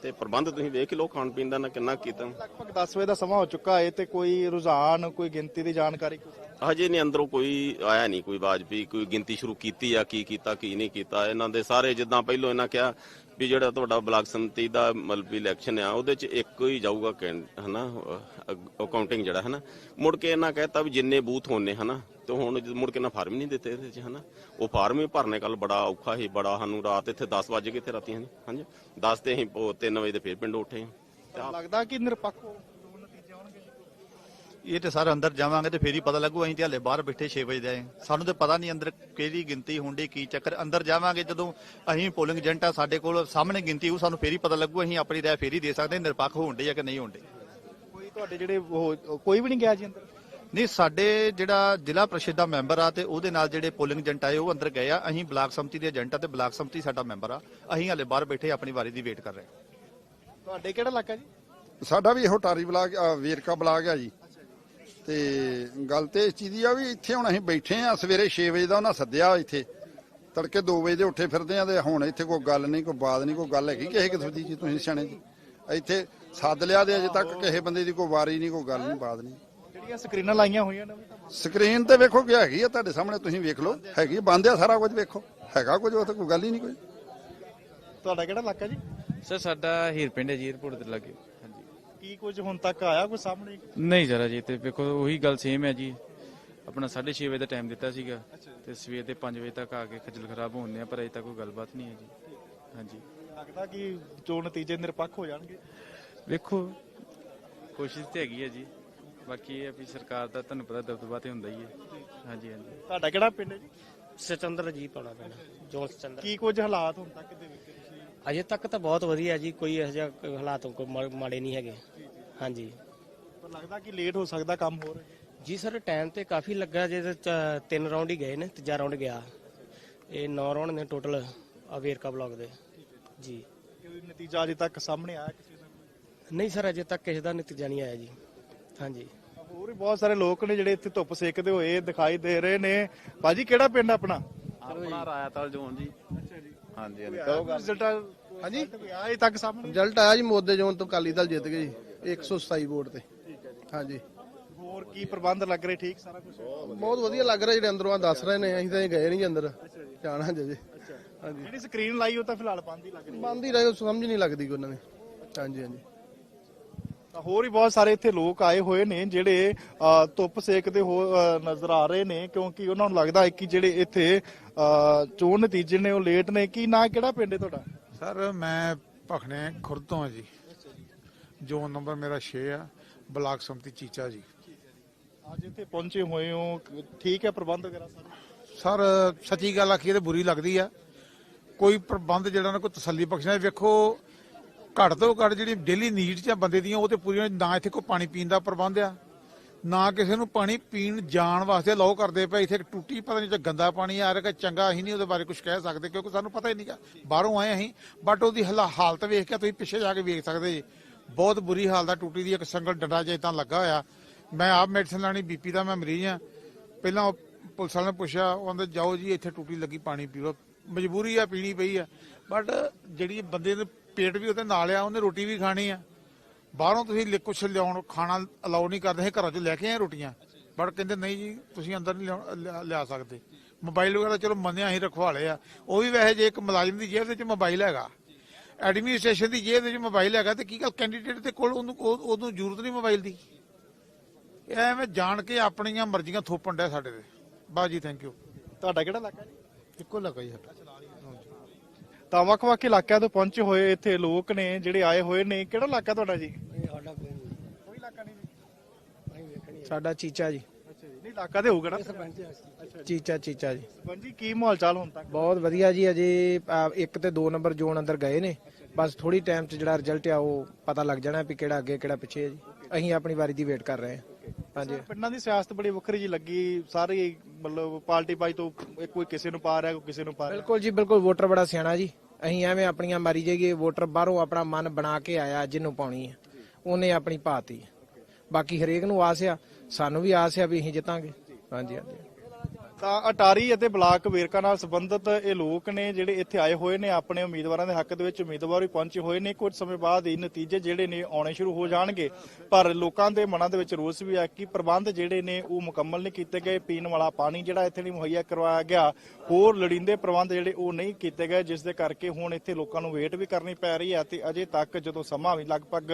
ਤੇ ਪ੍ਰਬੰਧ ਤੁਸੀਂ ਵੇਖ ਲਓ ਖਾਣ ਪੀਣ ਦਾ ਨਾ ਕਿੰਨਾ ਕੀਤਾ ਲਗਭਗ 10 ਵਜੇ ਦਾ ਸਮਾਂ ਹੋ ਚੁੱਕਾ ਹੈ ਤੇ ਕੋਈ ਰੁਝਾਨ ਕੋਈ ਗਿਣਤੀ ਦੀ ਜਾਣਕਾਰੀ ਕੁਛ ਹਜੇ ਨਹੀਂ ਅੰਦਰੋਂ ਕੋਈ ਆਇਆ ਨਹੀਂ ਕੋਈ ਆਵਾਜ਼ ਵੀ ਕੋਈ ਗਿਣਤੀ ਸ਼ੁਰੂ ਕੀਤੀ ਆ ਕੀ ਕੀਤਾ ਕੀ ਨਹੀਂ ਕੀਤਾ। ਇਹਨਾਂ ਦੇ ਸਾਰੇ ਜਿੱਦਾਂ ਪਹਿਲੋਂ ਇਹਨਾਂ ਕਿਹਾ ਵੀ ਜਿਹੜਾ ਤੁਹਾਡਾ ਬਲਾਕ ਸੰਮਤੀ ਦਾ ਮਤਲਬ ਇਲੈਕਸ਼ਨ ਆ, ਉਹਦੇ ਚ ਇੱਕ ਹੀ ਜਾਊਗਾ ਹਨਾ ਅਕਾਊਂਟਿੰਗ ਜਿਹੜਾ, ਹਨਾ। ਮੁੜ ਕੇ ਇਹਨਾਂ ਕਹਿਤਾ ਵੀ ਜਿੰਨੇ ਬੂਥ ਹੋਣੇ, ਹਨਾ, ਤੇ ਹੁਣ ਮੁੜ ਕੇ ਨਾ ਫਾਰਮ ਨਹੀਂ ਦਿੱਤੇ ਇਹਦੇ ਚ, ਹਨਾ। ਉਹ ਫਾਰਮ ਹੀ ਭਰਨੇ ਕੱਲ ਬੜਾ ਔਖਾ ਸੀ, ਬੜਾ ਸਾਨੂੰ ਰਾਤ ਇੱਥੇ 10 ਵਜੇ ਕਿੱਥੇ ਰਾਤੀ ਹਾਂਜੀ 10 ਤੇ ਅਸੀਂ 3 ਵਜੇ ਤੇ ਫੇਰ ਪਿੰਡ ਉੱਠੇ ਲੱਗਦਾ ਕਿ ਨਿਰਪੱਖ ਹੋ। ਇਹ ਤੇ ਸਰ ਅੰਦਰ ਜਾਵਾਂਗੇ ਤੇ ਫੇਰ ਹੀ ਪਤਾ ਲੱਗੂ ਅਸੀਂ ਤੇ ਹਲੇ ਬਾਹਰ ਬੈਠੇ 6 ਵਜੇ ਦੇ ਆਏ। ਸਾਨੂੰ ਤੇ ਪਤਾ ਨਹੀਂ ਅੰਦਰ ਕਿਹੜੀ ਗਿਣਤੀ ਹੁੰਦੀ ਕੀ ਚੱਕਰ। ਅੰਦਰ ਜਾਵਾਂਗੇ ਜਦੋਂ ਅਸੀਂ ਪੋਲਿੰਗ ਏਜੰਟ ਆ ਸਾਡੇ ਕੋਲ ਸਾਹਮਣੇ ਗਿਣਤੀ ਉਹ ਸਾਨੂੰ ਫੇਰ ਹੀ ਪਤਾ ਲੱਗੂ ਅਸੀਂ ਆਪਣੀ ਰਾਏ ਫੇਰ ਹੀ ਦੇ ਸਕਦੇ ਹਾਂ, ਨਿਰਪੱਖ ਹੋਣਦੇ ਜਾਂ ਕਿ ਨਹੀਂ ਹੋਣਦੇ ਕੋਈ ਤੁਹਾਡੇ ਜਿਹੜੇ ਉਹ ਕੋਈ ਵੀ ਨਹੀਂ ਗਿਆ ਜੀ ਅੰਦਰ? ਨਹੀਂ ਸਾਡੇ ਜਿਹੜਾ ਜ਼ਿਲ੍ਹਾ ਪ੍ਰੀਸ਼ਦ ਦਾ ਮੈਂਬਰ ਆ ਤੇ ਉਹਦੇ ਨਾਲ ਜਿਹੜੇ ਪੋਲਿੰਗ ਏਜੰਟ ਆਏ ਉਹ ਅੰਦਰ ਗਏ ਆ। ਅਸੀਂ ਬਲਾਕ ਸੰਮਤੀ ਦੇ ਏਜੰਟ ਆ ਤੇ ਬਲਾਕ ਸੰਮਤੀ ਸਾਡਾ ਮੈਂਬਰ ਆ। ਅਸੀਂ ਹਲੇ ਬਾਹਰ ਬੈਠੇ ਆਪਣੀ ਵਾਰੀ ਦੀ ਵੇਟ ਕਰ ਰਹੇ ਹਾਂ। ਤੁਹਾਡੇ ਕਿਹੜਾ ਇਲਾਕਾ ਜੀ? ਸਾਡਾ ਵੀ ਇਹੋ ਟਾਰੀ ਬਲਾਕ ਅ, ਵੇਰਕਾ ਬਲਾਕ ਆ ਜੀ। ਤੇ ਗੱਲ ਤੇ ਇਸ ਚੀਜ਼ ਦੀ ਆ ਵੀ ਇੱਥੇ ਹੁਣ ਅਸੀਂ ਬੈਠੇ ਆ ਸਵੇਰੇ 6 ਵਜੇ ਦਾ ਉਹਨਾਂ ਸੱਦਿਆ ਇੱਥੇ। ਤੜਕੇ 2 ਵਜੇ ਦੇ ਉੱਠੇ ਫਿਰਦੇ ਆ ਤੇ ਹੁਣ ਇੱਥੇ ਕੋਈ ਗੱਲ ਨਹੀਂ ਕੋਈ ਬਾਤ ਨਹੀਂ ਕੋਈ ਗੱਲ ਹੈਗੀ ਕਿਸੇ ਕਿਸਮ ਦੀ ਜੀ ਤੁਸੀਂ ਸਿਆਣੇ ਜੀ। ਇੱਥੇ ਸੱਦ ਲਿਆ ਤੇ ਅਜੇ ਤੱਕ ਕਿਸੇ ਬੰਦੇ ਦੀ ਕੋਈ ਵਾਰੀ ਨਹੀਂ ਕੋਈ ਗੱਲ ਨਹੀਂ ਬਾਤ ਨਹੀਂ। ਜਿਹੜੀਆਂ ਸਕਰੀਨਾਂ ਲਾਈਆਂ ਹੋਈਆਂ ਨੇ ਉਹ ਵੀ ਤਾਂ ਸਕਰੀਨ ਤੇ ਵੇਖੋ ਕਿ ਹੈਗੀ ਆ ਤੁਹਾਡੇ ਸਾਹਮਣੇ ਤੁਸੀਂ ਵੇਖ ਲਓ। ਹੈਗੀ ਬੰਦ ਆ ਸਾਰਾ ਕੁਝ ਵੇਖੋ। ਹੈਗਾ ਕੁਝ ਉਹ ਤਾਂ ਕੋਈ ਗੱਲ ਹੀ ਨਹੀਂ ਕੋਈ। ਤੁਹਾਡਾ ਕਿਹੜਾ ਇਲਾਕਾ ਜੀ? ਸਰ ਸਾਡਾ ਹੀਰ ਪਿੰਡ ਹੈ ਜੀ 에어ਪੋਰਟ ਦੇ ਲਾਗੇ। ਕੀ ਕੁਝ ਹੁਣ ਤੱਕ ਆਇਆ ਕੋਈ ਸਾਹਮਣੇ? ਨਹੀਂ ਜਰਾ ਜੀ ਤੇ ਵੇਖੋ ਉਹੀ ਗੱਲ ਸੇਮ ਹੈ ਜੀ। ਆਪਣਾ 6:30 ਵਜੇ ਦਾ ਟਾਈਮ ਦਿੱਤਾ ਸੀਗਾ। ਤੇ ਸਵੇਰ ਦੇ 5 ਵਜੇ ਤੱਕ ਆ ਕੇ ਖੱਜਲ ਖਰਾਬ ਹੋਣੇ ਆ ਪਰ ਅਜੇ ਤੱਕ ਕੋਈ ਗੱਲਬਾਤ ਨਹੀਂ ਹੈ ਜੀ। ਹਾਂਜੀ। ਲੱਗਦਾ ਕਿ ਜੋ ਨਤੀਜੇ ਨਿਰਪੱਖ ਹੋ ਜਾਣਗੇ। ਵੇਖੋ ਕੋਸ਼ਿਸ਼ ਤੇ ਹੈਗੀ ਹੈ ਜੀ। ਬਾਕੀ ਇਹ ਆ ਵੀ ਸਰਕਾਰ ਦਾ ਤੁਹਾਨੂੰ ਪਤਾ ਦਬਦਬਾ ਤੇ ਹੁੰਦਾ ਹੀ ਹੈ। ਹਾਂਜੀ ਹਾਂਜੀ। ਤੁਹਾਡਾ ਕਿਹੜਾ ਪਿੰਡ ਹੈ ਜੀ? ਸਚੰਦਰ ਜੀ ਪਾਉਣਾ ਪੈਣਾ ਜੋਸ ਚੰਦਰ। ਕੀ ਕੁਝ ਹਾਲਾਤ ਹੁਣ ਤੱਕ ਦੇ ਵਿੱਚ? ਅਜੇ ਤੱਕ ਤਾਂ ਬਹੁਤ ਵਧੀਆ ਜੀ ਕੋਈ ਇਹੋ ਜਿਹਾ ਕੋਈ ਹਾਲਾਤ ਕੋਈ ਮਾ- ਮਾੜੇ ਨਹੀਂ ਹੈਗੇ। ਹਾਂਜੀ। ਪਰ ਲੱਗਦਾ ਕਿ ਲੇਟ ਹੋ ਸਕਦਾ ਕੰਮ ਹੋਰ। ਜੀ ਸਰ ਟਾਈਮ ਤੇ ਕਾਫੀ ਲੱਗਾ ਜੇ ਤੇ ਚ- ਤਿੰਨ ਰਾਉਂਡ ਹੀ ਗਏ ਨੇ ਤੀਜਾ ਰਾਉਂਡ ਗਿਆ। ਇਹ 9 ਰਾਉਂਡ ਨੇ ਟੋਟਲ ਅਵੇਰਕਾ ਬਲਾਕ ਦੇ। ਜੀ। ਕੋਈ ਨਤੀਜਾ ਅਜੇ ਤੱਕ ਸਾਹਮਣੇ ਆਇਆ ਕਿਸੇ ਦਾ? ਨਹੀਂ ਸਰ ਅਜੇ ਤੱਕ ਕਿਸੇ ਦਾ ਨਤੀਜਾ ਨਹੀਂ ਆਇਆ ਜੀ। ਹਾਂਜੀ। ਹੋਰ ਵੀ ਬਹੁਤ ਸਾਰੇ ਲੋਕ ਨੇ ਜਿਹੜੇ ਇੱਥੇ ਧੁੱਪ ਸੇਕਦੇ ਹੋਏ ਦਿਖਾਈ ਦੇ ਰਹੇ ਨੇ। ਭਾਜੀ ਕਿਹੜਾ ਪਿੰਡ ਆਪਣਾ? ਆਪਣਾ ਰਾਇਤਲ ਜ਼ੋਨ ਜੀ। ਹਾਂਜੀ ਹਾਂਜੀ। ਕਰੋ ਰਿਜ਼ਲਟ ਹਾਂਜੀ। ਅਜੇ ਤੱਕ ਸਾਹਮਣੇ? ਰਿਜ਼ਲਟ ਆਇਆ ਜੀ ਮੋਦੇ ਜੋਨ ਤੋਂ ਅਕਾਲੀ ਦਲ ਜਿੱਤ ਗਏ ਜੀ 127 ਵੋਟ ਤੇ। ਹਾਂਜੀ। ਹੋਰ ਕੀ ਪ੍ਰਬੰਧ ਲੱਗ ਰਹੇ? ਠੀਕ ਸਾਰਾ ਕੁਝ ਬਹੁਤ ਵਧੀਆ। ਲੱਗ ਰਿਹਾ ਜਿਹੜੇ ਅੰਦਰੋਂ ਆ ਦੱਸ ਰਹੇ ਨੇ ਅਸੀਂ ਤਾਂ ਇਹ ਗਏ ਨਹੀਂ ਅੰਦਰ। ਜਾਣਾ ਜੇ ਹਾਂਜੀ। ਜਿਹੜੀ ਸਕਰੀਨ ਲਾਈ ਉਹ ਤਾਂ ਫਿਲਹਾਲ ਬੰਦ ਹੀ ਲੱਗ ਰਹੀ ਬੰਦ ਹੀ ਰਹੇ ਸਮਝ ਨਹੀਂ ਲੱਗਦੀ ਕੋਈ ਉਹਨਾਂ ਨੇ ਹਾਂਜੀ ਹਾਂਜੀ। ਤਾਂ ਹੋਰ ਵੀ ਬਹੁਤ ਸਾਰੇ ਇੱਥੇ ਲੋਕ ਆਏ ਹੋਏ ਨੇ ਜਿਹੜੇ ਧੁੱਪ ਸੇਕਦੇ ਹੋ ਨਜ਼ਰ ਆ ਰਹੇ ਨੇ ਕਿਉਂਕਿ ਉਹਨਾਂ ਨੂੰ ਲੱਗਦਾ ਹੈ ਕਿ ਜਿਹੜੇ ਇੱਥੇ ਚੋਣ ਨਤੀਜੇ ਨੇ ਉਹ ਲੇਟ ਨੇ। ਕੀ ਨਾ ਕਿਹੜਾ ਪਿੰਡ ਹੈ ਤੁਹਾਡਾ? ਸਰ ਮੈਂ ਭਖਣੇ ਖੁਰਦ ਤੋਂ ਹਾਂ ਜੀ। ਜੋਨ ਨੰਬਰ ਮੇਰਾ 6 ਆ ਬਲਾਕ ਸੰਮਤੀ ਚੀਚਾ ਜੀ। ਅੱਜ ਇੱਥੇ ਪਹੁੰਚੇ ਹੋਏ ਹੋ। ਠੀਕ ਹੈ ਪ੍ਰਬੰਧ ਵਗੈਰਾ ਸਾਰੇ ਸਰ ਸੱਚੀ ਗੱਲ ਆਖੀਏ ਤੇ ਬੁਰੀ ਲੱਗਦੀ ਆ। ਕੋਈ ਪ੍ਰਬੰਧ ਜਿਹੜਾ ਨਾ ਕੋਈ ਤਸੱਲੀ ਬਖਸ਼ਣਾ ਵੇਖੋ ਘੱਟ ਤੋਂ ਘੱਟ ਜਿਹੜੀ ਡੇਲੀ ਨੀਡਸ ਆ ਬੰਦੇ ਦੀਆਂ ਉਹ ਤੇ ਪੂਰੀਆਂ ਨਾ ਇੱਥੇ ਕੋਈ ਪਾਣੀ ਪੀਣ ਦਾ ਪ੍ਰਬੰਧ ਆ। ਨਾ ਕਿਸੇ ਨੂੰ ਪਾਣੀ ਪੀਣ ਜਾਣ ਵਾਸਤੇ ਅਲਾਉ ਕਰਦੇ ਪਏ। ਇੱਥੇ ਟੂਟੀ, ਪਤਾ ਨਹੀਂ ਜੇ ਗੰਦਾ ਪਾਣੀ ਆ ਰਿਹਾ ਕਿ ਚੰਗਾ, ਅਸੀਂ ਨਹੀਂ ਉਹਦੇ ਬਾਰੇ ਕੁਝ ਕਹਿ ਸਕਦੇ ਕਿਉਂਕਿ ਸਾਨੂੰ ਪਤਾ ਹੀ ਨਹੀਂਗਾ ਬਾਹਰੋਂ ਆਏ ਅਸੀਂ ਬਟ ਉਹਦੀ ਹਲਾ- ਹਾਲਤ ਵੇਖ ਕੇ ਤੁਸੀਂ ਪਿੱਛੇ ਜਾ ਕੇ ਵੇਖ ਸਕਦੇ ਜੀ। ਬਹੁਤ ਬੁਰੀ ਹਾਲਤ ਆ, ਟੂਟੀ ਦੀ, ਇੱਕ ਸੰਗਲ ਡੰਡਾ ਜਿਹਾ ਤਾਂ ਲੱਗਾ ਹੋਇਆ। ਮੈਂ ਆਪ ਮੈਡੀਸਨ ਲੈਣੀ ਬੀਪੀ ਦਾ ਮੈਂ ਮਰੀਜ਼ ਆ ਪਹਿਲਾਂ ਉਹ ਪੁਲਿਸ ਵਾਲਿਆਂ ਨੇ ਪੁੱਛਿਆ, ਉਹ ਕਹਿੰਦੇ ਜਾਓ ਜੀ, ਇੱਥੇ ਟੂਟੀ ਲੱਗੀ, ਪਾਣੀ ਪੀ ਲਓ। ਮਜਬੂਰੀ ਆ, ਪੀਣੀ ਪਈ ਆ। ਬਟ ਜਿਹੜੀ ਬੰਦੇ ਨੇ ਪੇਟ ਵੀ ਉਹਦੇ ਨਾਲ ਆ, ਉਹਨੇ ਰੋਟੀ ਵੀ ਖਾਣੀ ਆ। ਬਾਹਰੋਂ ਤੁਸੀਂ ਲਿ- ਕੁਛ ਲਿਆਉਣ ਖਾਣਾ ਅਲਾਉ ਨਹੀਂ ਕਰਦੇ ਸੀ ਘਰਾਂ ਚੋਂ ਲੈ ਕੇ ਆਏ ਰੋਟੀਆਂ। ਬਟ ਕਹਿੰਦੇ ਨਹੀਂ ਜੀ ਤੁਸੀਂ ਅੰਦਰ ਨਹੀਂ ਲਿਆ- ਲਿਆ ਸਕਦੇ। ਮੋਬਾਈਲ ਵਗੈਰਾ ਚਲੋ ਮੰਨਿਆ ਅਸੀਂ ਰਖਵਾਲੇ ਆ ਉਹ ਵੀ ਵੈਸੇ ਜੇ ਇੱਕ ਮੁਲਾਜ਼ਮ ਦੀ ਜੇਬ ਵਿੱਚ ਮੋਬਾਈਲ ਹੈਗਾ ਐਡਮਿਨਿਸਟ੍ਰੇਸ਼ਨ ਦੀ ਜੇਬ ਵਿੱਚ ਮੋਬਾਈਲ ਹੈਗਾ ਤੇ ਕੀ ਗੱਲ ਕੈਂਡੀਡੇਟ ਦੇ ਕੋਲ ਉਹਨੂੰ ਉਹ- ਉਹਨੂੰ ਜ਼ਰੂਰਤ ਨਹੀਂ ਮੋਬਾਈਲ ਦੀ? ਇਹ ਐਵੇਂ ਜਾਣ ਕੇ ਆਪਣੀਆਂ ਮਰਜ਼ੀਆਂ ਥੋਪਣ ਡਿਆ ਸਾਡੇ ਤੇ। ਬਾਜੀ ਥੈਂਕ ਯੂ ਤੁਹਾਡਾ ਕਿਹੜਾ ਇਲਾਕਾ ਜੀ? ਇੱਕੋ ਲੱਗਾ ਜੀ ਤਾਂ ਵੱਖ-ਵੱਖ ਇਲਾਕਿਆਂ ਤੋਂ ਪਹੁੰਚੇ ਹੋਏ ਇੱਥੇ ਲੋਕ ਨੇ ਜਿਹੜੇ ਆਏ ਹੋਏ ਨੇ। ਕਿਹੜਾ ਇਲਾਕਾ ਤੁਹਾਡਾ ਜੀ? ਕੋਈ ਇਲਾਕਾ ਨਹੀਂ ਜੀ? ਸਾਡਾ ਚੀਚਾ ਜੀ। ਅੱਛਾ ਜੀ। ਨਹੀਂ ਇਲਾਕਾ ਤੇ ਹੋਊਗਾ ਨਾ? ਚੀਚਾ ਚੀਚਾ ਜੀ। ਸਰਪੰਚ ਜੀ ਕੀ ਮਾਹੌਲ ਚਾਲ ਹੁਣ ਤੱਕ? ਬਹੁਤ ਵਧੀਆ ਜੀ ਅਜੇ ਇੱਕ ਤੇ ਦੋ ਨੰਬਰ ਜ਼ੋਨ ਅੰਦਰ ਗਏ ਨੇ। ਬਸ ਥੋੜੀ ਟਾਈਮ 'ਚ ਜਿਹੜਾ ਰਿਜ਼ਲਟ ਆ ਉਹ ਪਤਾ ਲੱਗ ਜਾਣਾ ਵੀ ਕਿਹੜਾ ਅੱਗੇ ਕਿਹੜਾ ਪਿੱਛੇ ਹੈ ਜੀ। ਅਸੀਂ ਆਪਣੀ ਵਾਰੀ ਦੀ ਵੇਟ ਕਰ ਰਹੇ ਹਾਂ। ਹਾਂਜੀ। ਪਿੰਡਾਂ ਦੀ ਸਿਆਸਤ ਬੜੀ ਵੱਖਰੀ ਜੀ ਲੱਗੀ ਸਾਰੇ ਮਤਲਬ ਪਾਰਟੀ ਬਾਈ ਤੋਂ ਇਹ ਕੋਈ ਕਿਸੇ ਨੂੰ ਪਾ ਰਿਹਾ, ਕੋਈ ਕਿਸੇ ਨੂੰ ਪਾ ਰਿਹਾ। ਬਿਲਕੁਲ ਜੀ, ਬਿਲਕੁਲ, ਵੋਟਰ ਬੜਾ ਸਿਆਣਾ ਜੀ। ਅਸੀਂ ਐਵੇਂ ਆਪਣੀਆਂ ਮਾਰੀ ਜਾਈਏ, ਵੋਟਰ ਬਾਹਰੋਂ ਆਪਣਾ ਮਨ ਬਣਾ ਕੇ ਆਇਆ ਜਿਹਨੂੰ ਪਾਉਣੀ ਹੈ। ਉਹਨੇ ਆਪਣੀ ਪਾਤੀ ਬਾਕੀ ਹਰੇਕ ਨੂੰ ਆਸ ਆ, ਸਾਨੂੰ ਵੀ ਆਸ ਆ ਵੀ ਅਸੀਂ ਜਿੱਤਾਂਗੇ। ਹਾਂਜੀ ਹਾਂਜੀ। ਤਾਂ ਅਟਾਰੀ ਅਤੇ ਬਲਾਕ ਵੇਰਕਾ ਨਾਲ ਸੰਬੰਧਿਤ ਇਹ ਲੋਕ ਨੇ ਜਿਹੜੇ ਇੱਥੇ ਆਏ ਹੋਏ ਨੇ, ਆਪਣੇ ਉਮੀਦਵਾਰਾਂ ਦੇ ਹੱਕ ਦੇ ਵਿੱਚ ਉਮੀਦਵਾਰ ਵੀ ਪਹੁੰਚੇ ਹੋਏ ਨੇ। ਕੁਝ ਸਮੇਂ ਬਾਅਦ ਇਹ ਨਤੀਜੇ ਜਿਹੜੇ ਨੇ ਆਉਣੇ ਸ਼ੁਰੂ ਹੋ ਜਾਣਗੇ। ਪਰ ਲੋਕਾਂ ਦੇ ਮਨਾਂ ਦੇ ਵਿੱਚ ਰੋਸ ਵੀ ਆ ਕਿ ਪ੍ਰਬੰਧ ਜਿਹੜੇ ਨੇ ਉਹ ਮੁਕੰਮਲ ਨਹੀਂ ਕੀਤੇ ਗਏ। ਪੀਣ ਵਾਲਾ ਪਾਣੀ ਜਿਹੜਾ ਇੱਥੇ ਨਹੀਂ ਮੁਹੱਈਆ ਕਰਵਾਇਆ ਗਿਆ। ਹੋਰ ਲੋੜੀਂਦੇ ਪ੍ਰਬੰਧ ਜਿਹੜੇ ਉਹ ਨਹੀਂ ਕੀਤੇ ਗਏ, ਜਿਸ ਦੇ ਕਰਕੇ ਹੁਣ ਇੱਥੇ ਲੋਕਾਂ ਨੂੰ ਵੇਟ ਵੀ ਕਰਨੀ ਪੈ ਰਹੀ ਹੈ ਤੇ ਅਜੇ ਤੱਕ ਜਦੋਂ ਸਮਾਂ ਵੀ ਲਗਭਗ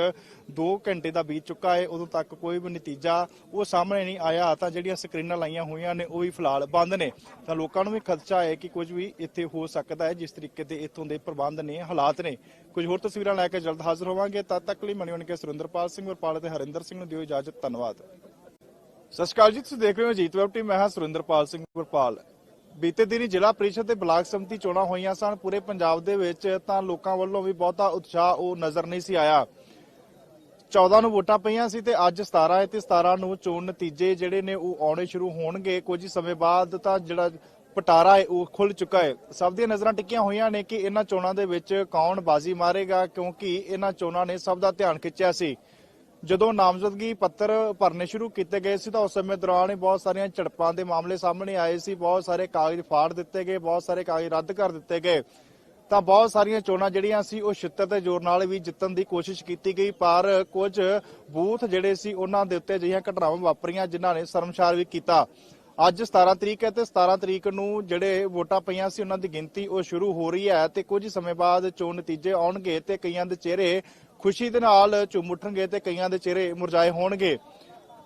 2 ਘੰਟੇ ਦਾ ਬੀਤ ਚੁੱਕਾ ਹੈ, ਉਦੋਂ ਤੱਕ ਕੋਈ ਵੀ ਨਤੀਜਾ ਉਹ ਸਾਹਮਣੇ ਨਹੀਂ ਆਇਆ। ਤਾਂ ਜਿਹੜੀਆਂ ਸਕਰੀਨਾਂ ਲਾਈਆਂ ਹੋਈਆਂ ਨੇ, ਉਹ ਵੀ ਫਿਲਹਾਲ ਬੰਦ ਨੇ, ਤਾਂ ਲੋਕਾਂ ਨੂੰ ਵੀ ਖਦਸ਼ਾ ਹੈ ਕਿ ਕੁਝ ਵੀ ਇੱਥੇ ਹੋ ਸਕਦਾ ਹੈ, ਜਿਸ ਤਰੀਕੇ ਦੇ ਇੱਥੋਂ ਦੇ ਪ੍ਰਬੰਧ ਨੇ, ਹਾਲਾਤ ਨੇ। ਕੁਝ ਹੋਰ ਤਸਵੀਰਾਂ ਲੈ ਕੇ ਜਲਦ ਹਾਜ਼ਰ ਹੋਵਾਂਗੇ। ਤਦ ਤੱਕ ਲਈ ਮਨਿਵਨ ਕੇ ਸੁਰਿੰਦਰਪਾਲ ਸਿੰਘ, ਵਰਪਾਲ ਅਤੇ ਹਰਿੰਦਰ ਸਿੰਘ ਨੂੰ ਦਿਓ ਇਜਾਜ਼ਤ। ਧੰਨਵਾਦ। ਸਤਿ ਸ਼੍ਰੀ ਅਕਾਲ ਜੀ, ਤੁਸੀਂ ਦੇਖ ਰਹੇ ਹੋ ਜੀਤ ਵੈਬ ਟੀਮ। ਮੈਂ ਹਾਂ ਸੁਰਿੰਦਰਪਾਲ ਸਿੰਘ, ਵਰਪਾਲ। ਬੀਤੇ ਦਿਨੀ ਜ਼ਿਲ੍ਹਾ ਪ੍ਰੀਸ਼ਦ ਤੇ ਬਲਾਕ ਸਮਿਤੀ ਚੋਣਾਂ ਹੋਈਆਂ ਸਨ। ਪੂਰੇ ਪੰਜਾਬ ਦੇ ਵਿੱਚ ਤਾਂ ਲੋਕਾਂ ਵੱਲੋਂ ਵੀ ਬਹੁਤਾ ਉਤਸ਼ਾਹ ਉਹ ਨਜ਼ਰ ਨਹੀਂ ਸੀ ਆਇਆ। 14 ਨੂੰ ਵੋਟਾਂ ਪਈਆਂ ਸੀ ਤੇ ਅੱਜ 17 ਹੈ ਤੇ 17 ਨੂੰ ਚੋਣ ਨਤੀਜੇ ਜਿਹੜੇ ਨੇ ਉਹ ਆਉਣੇ ਸ਼ੁਰੂ ਹੋਣਗੇ। ਕੁਝ ਸਮੇਂ ਬਾਅਦ ਤਾਂ ਜਿਹੜਾ ਪਟਾਰਾ ਹੈ ਉਹ ਖੁੱਲ ਚੁੱਕਾ ਹੈ। ਸਭ ਦੀਆਂ ਨਜ਼ਰਾਂ ਟਿਕੀਆਂ ਹੋਈਆਂ ਨੇ ਕਿ ਇਹਨਾਂ ਚੋਣਾਂ ਦੇ ਵਿੱਚ ਕੌਣ ਬਾਜ਼ੀ ਮਾਰੇਗਾ, ਕਿਉਂਕਿ ਇਹਨਾਂ ਚੋਣਾਂ ਨੇ ਸਭ ਦਾ ਧਿਆਨ ਖਿੱਚਿਆ ਸੀ। ਜਦੋਂ ਨਾਮਜ਼ਦਗੀ ਪੱਤਰ ਭਰਨੇ ਸ਼ੁਰੂ ਕੀਤੇ ਗਏ ਸੀ ਤਾਂ ਉਸ ਸਮੇਂ ਦੌਰਾਨ ਹੀ ਬਹੁਤ ਸਾਰੀਆਂ ਝੜਪਾਂ ਦੇ ਮਾਮਲੇ ਸਾਹਮਣੇ ਆਏ ਸੀ, ਬਹੁਤ ਸਾਰੇ ਕਾਗਜ਼ ਫਾੜ ਦਿੱਤੇ ਗਏ, ਬਹੁਤ ਸਾਰੇ ਕਾਗਜ਼ ਰੱਦ ਕਰ ਦਿੱਤੇ ਗਏ। ਤਾਂ ਬਹੁਤ ਸਾਰੀਆਂ ਚੋਣਾਂ ਜਿਹੜੀਆਂ ਸੀ, ਉਹ ਛਿੱਤਰ ਤੇ ਜ਼ੋਰ ਨਾਲ ਵੀ ਜਿੱਤਣ ਦੀ ਕੋਸ਼ਿਸ਼ ਕੀਤੀ ਗਈ, ਪਰ ਕੁਝ ਬੂਥ ਜਿਹੜੇ ਸੀ, ਉਹਨਾਂ ਦੇ ਉੱਤੇ ਅਜਿਹੀਆਂ ਘਟਨਾਵਾਂ ਵਾਪਰੀਆਂ, ਜਿਨ੍ਹਾਂ ਨੇ ਸ਼ਰਮਸ਼ਾਰ ਵੀ ਕੀਤਾ। ਅੱਜ 17 ਤਰੀਕ ਹੈ ਤੇ 17 ਤਰੀਕ ਨੂੰ ਜਿਹੜੇ ਵੋਟਾਂ ਪਈਆਂ ਸੀ, ਉਹਨਾਂ ਦੀ ਗਿਣਤੀ ਉਹ ਸ਼ੁਰੂ ਹੋ ਰਹੀ ਹੈ ਤੇ ਕੁਝ ਸਮੇਂ ਬਾਅਦ ਚੋਣ ਨਤੀਜੇ ਆਉਣਗੇ ਤੇ ਕਈਆਂ ਦੇ ਚਿਹਰੇ ਖੁਸ਼ੀ ਦੇ ਨਾਲ ਝੂਮ ਉੱਠਣਗੇ ਤੇ ਕਈਆਂ ਦੇ ਚਿਹਰੇ ਮੁਰਝਾਏ ਹੋਣਗੇ।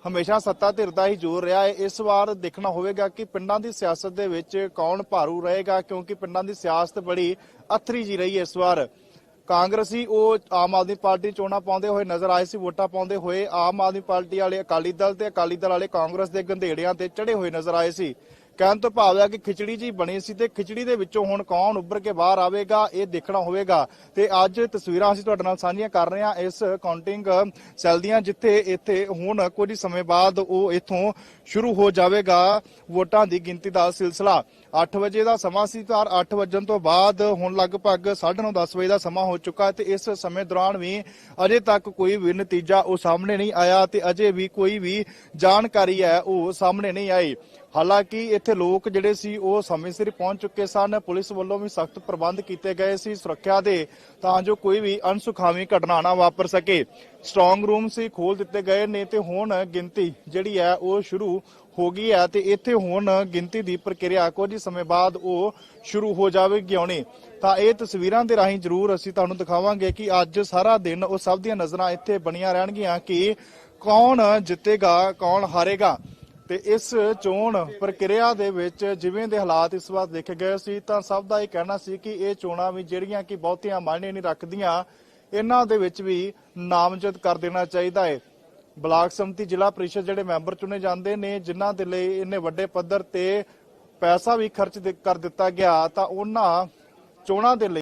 ਹਮੇਸ਼ਾ ਸੱਤਾ ਧਿਰ ਦਾ ਹੀ ਜ਼ੋਰ ਰਿਹਾ ਹੈ। ਇਸ ਵਾਰ ਦੇਖਣਾ ਹੋਵੇਗਾ ਕਿ ਪਿੰਡਾਂ ਦੀ ਸਿਆਸਤ ਦੇ ਵਿੱਚ ਕੌਣ ਭਾਰੂ ਰਹੇਗਾ, ਕਿਉਂਕਿ ਪਿੰਡਾਂ ਦੀ ਸਿਆਸਤ ਬੜੀ ਅਥਰੀ ਜੀ ਰਹੀ ਹੈ ਇਸ ਵਾਰ। ਕਾਂਗਰਸੀ ਉਹ ਆਮ ਆਦਮੀ ਪਾਰਟੀ ਚੋਣਾਂ ਪਾਉਂਦੇ ਹੋਏ ਨਜ਼ਰ ਆਏ ਸੀ, ਵੋਟਾਂ ਪਾਉਂਦੇ ਹੋਏ ਆਮ ਆਦਮੀ ਪਾਰਟੀ ਵਾਲੇ ਅਕਾਲੀ ਦਲ ਤੇ ਅਕਾਲੀ ਦਲ ਵਾਲੇ ਕਾਂਗਰਸ ਦੇ ਗੰਧੇੜਿਆਂ ਤੇ ਚੜੇ ਹੋਏ ਨਜ਼ਰ ਆਏ ਸੀ। ਕਹਿਣ ਤੋਂ ਭਾਵ ਹੈ ਕਿ ਖਿਚੜੀ ਜੀ ਬਣੀ ਸੀ ਤੇ ਖਿਚੜੀ ਦੇ ਵਿੱਚੋਂ ਹੁਣ ਕੌਣ ਉੱਭਰ ਕੇ ਬਾਹਰ ਆਵੇਗਾ, ਇਹ ਦੇਖਣਾ ਹੋਵੇਗਾ। ਤੇ ਅੱਜ ਤਸਵੀਰਾਂ ਅਸੀਂ ਤੁਹਾਡੇ ਨਾਲ ਸਾਂਝੀਆਂ ਕਰ ਰਹੇ ਹਾਂ ਇਸ ਕਾਊਂਟਿੰਗ ਸੈੱਲ ਦੀਆਂ, ਜਿੱਥੇ ਇੱਥੇ ਹੁਣ ਕੁਝ ਸਮੇਂ ਬਾਅਦ ਉਹ ਇੱਥੋਂ ਸ਼ੁਰੂ ਹੋ ਜਾਵੇਗਾ ਵੋਟਾਂ ਦੀ ਗਿਣਤੀ ਦਾ ਸਿਲਸਿਲਾ। 8 ਵਜੇ ਦਾ ਸਮਾਂ ਸੀ ਪਰ 8 ਵਜਣ ਤੋਂ ਬਾਅਦ ਹੁਣ ਲਗਭਗ 9:30 10 ਵਜੇ ਦਾ ਸਮਾਂ ਹੋ ਚੁੱਕਾ ਤੇ ਇਸ ਸਮੇਂ ਦੌਰਾਨ ਵੀ ਅਜੇ ਤੱਕ ਕੋਈ ਵੀ ਨਤੀਜਾ ਉਹ ਸਾਹਮਣੇ ਨਹੀਂ ਆਇਆ ਤੇ ਅਜੇ ਵੀ ਕੋਈ ਵੀ ਜਾਣਕਾਰੀ ਹੈ ਉਹ ਸਾਹਮਣੇ ਨਹੀਂ ਆਈ। ਹਾਲਾਂਕਿ ਇੱਥੇ ਲੋਕ ਜਿਹੜੇ ਸੀ, ਉਹ ਸਮੇਂ ਸਿਰ ਪਹੁੰਚ ਚੁੱਕੇ ਸਨ। ਪੁਲਿਸ ਵੱਲੋਂ ਵੀ ਸਖਤ ਪ੍ਰਬੰਧ ਕੀਤੇ ਗਏ ਸੀ ਸੁਰੱਖਿਆ ਦੇ, ਤਾਂ ਜੋ ਕੋਈ ਵੀ ਅਨਸੁਖਾਵੀ ਘਟਨਾ ਨਾ ਵਾਪਰ ਸਕੇ। ਸਟਰੋਂਗ ਰੂਮ ਸੀ ਖੋਲ ਦਿੱਤੇ ਗਏ ਨੇ ਤੇ ਹੁਣ ਗਿਣਤੀ ਜਿਹੜੀ ਹੈ, ਉਹ ਸ਼ੁਰੂ ਹੋ ਗਈ ਹੈ ਤੇ ਇੱਥੇ ਹੁਣ ਗਿਣਤੀ ਦੀ ਪ੍ਰਕਿਰਿਆ ਕੁਝ ਸਮੇਂ ਬਾਅਦ ਉਹ ਸ਼ੁਰੂ ਹੋ ਜਾਵੇਗੀ ਆਉਣੀ। ਤਾਂ ਇਹ ਤਸਵੀਰਾਂ ਦੇ ਰਾਹੀਂ ਜ਼ਰੂਰ ਅਸੀਂ ਤੁਹਾਨੂੰ ਦਿਖਾਵਾਂਗੇ ਕਿ ਅੱਜ ਸਾਰਾ ਦਿਨ ਉਹ ਸਭ ਦੀਆਂ ਨਜ਼ਰਾਂ ਇੱਥੇ ਬਣੀਆਂ ਰਹਿਣਗੀਆਂ ਕਿ ਕੌਣ ਜਿੱਤੇਗਾ, ਕੌਣ ਹਾਰੇਗਾ। ਤੇ ਇਸ ਚੋਣ ਪ੍ਰਕਿਰਿਆ ਦੇ ਵਿੱਚ ਜਿਵੇਂ ਦੇ ਹਾਲਾਤ ਇਸ ਵਾਰ ਦੇਖੇ ਗਏ ਸੀ, ਤਾਂ ਸਭ ਦਾ ਇਹ ਕਹਿਣਾ ਸੀ ਕਿ ਇਹ ਚੋਣਾਂ ਵੀ ਜਿਹੜੀਆਂ ਕਿ ਬਹੁਤੀਆਂ ਮਾਇਨੇ ਨਹੀਂ ਰੱਖਦੀਆਂ, ਇਹਨਾਂ ਦੇ ਵਿੱਚ ਵੀ ਨਾਮਜ਼ਦ ਕਰ ਦੇਣਾ ਚਾਹੀਦਾ ਹੈ ਬਲਾਕ ਸੰਮਤੀ ਜ਼ਿਲ੍ਹਾ ਪ੍ਰੀਸ਼ਦ ਜਿਹੜੇ ਮੈਂਬਰ ਚੁਣੇ ਜਾਂਦੇ ਨੇ, ਜਿਨ੍ਹਾਂ ਦੇ ਲਈ ਇਹਨੇ ਵੱਡੇ ਪੱਧਰ ਤੇ ਪੈਸਾ ਵੀ ਖਰਚ ਕਰ ਦਿੱਤਾ ਗਿਆ, ਤਾਂ ਉਹਨਾਂ ਚੋਣਾਂ ਦੇ ਲਈ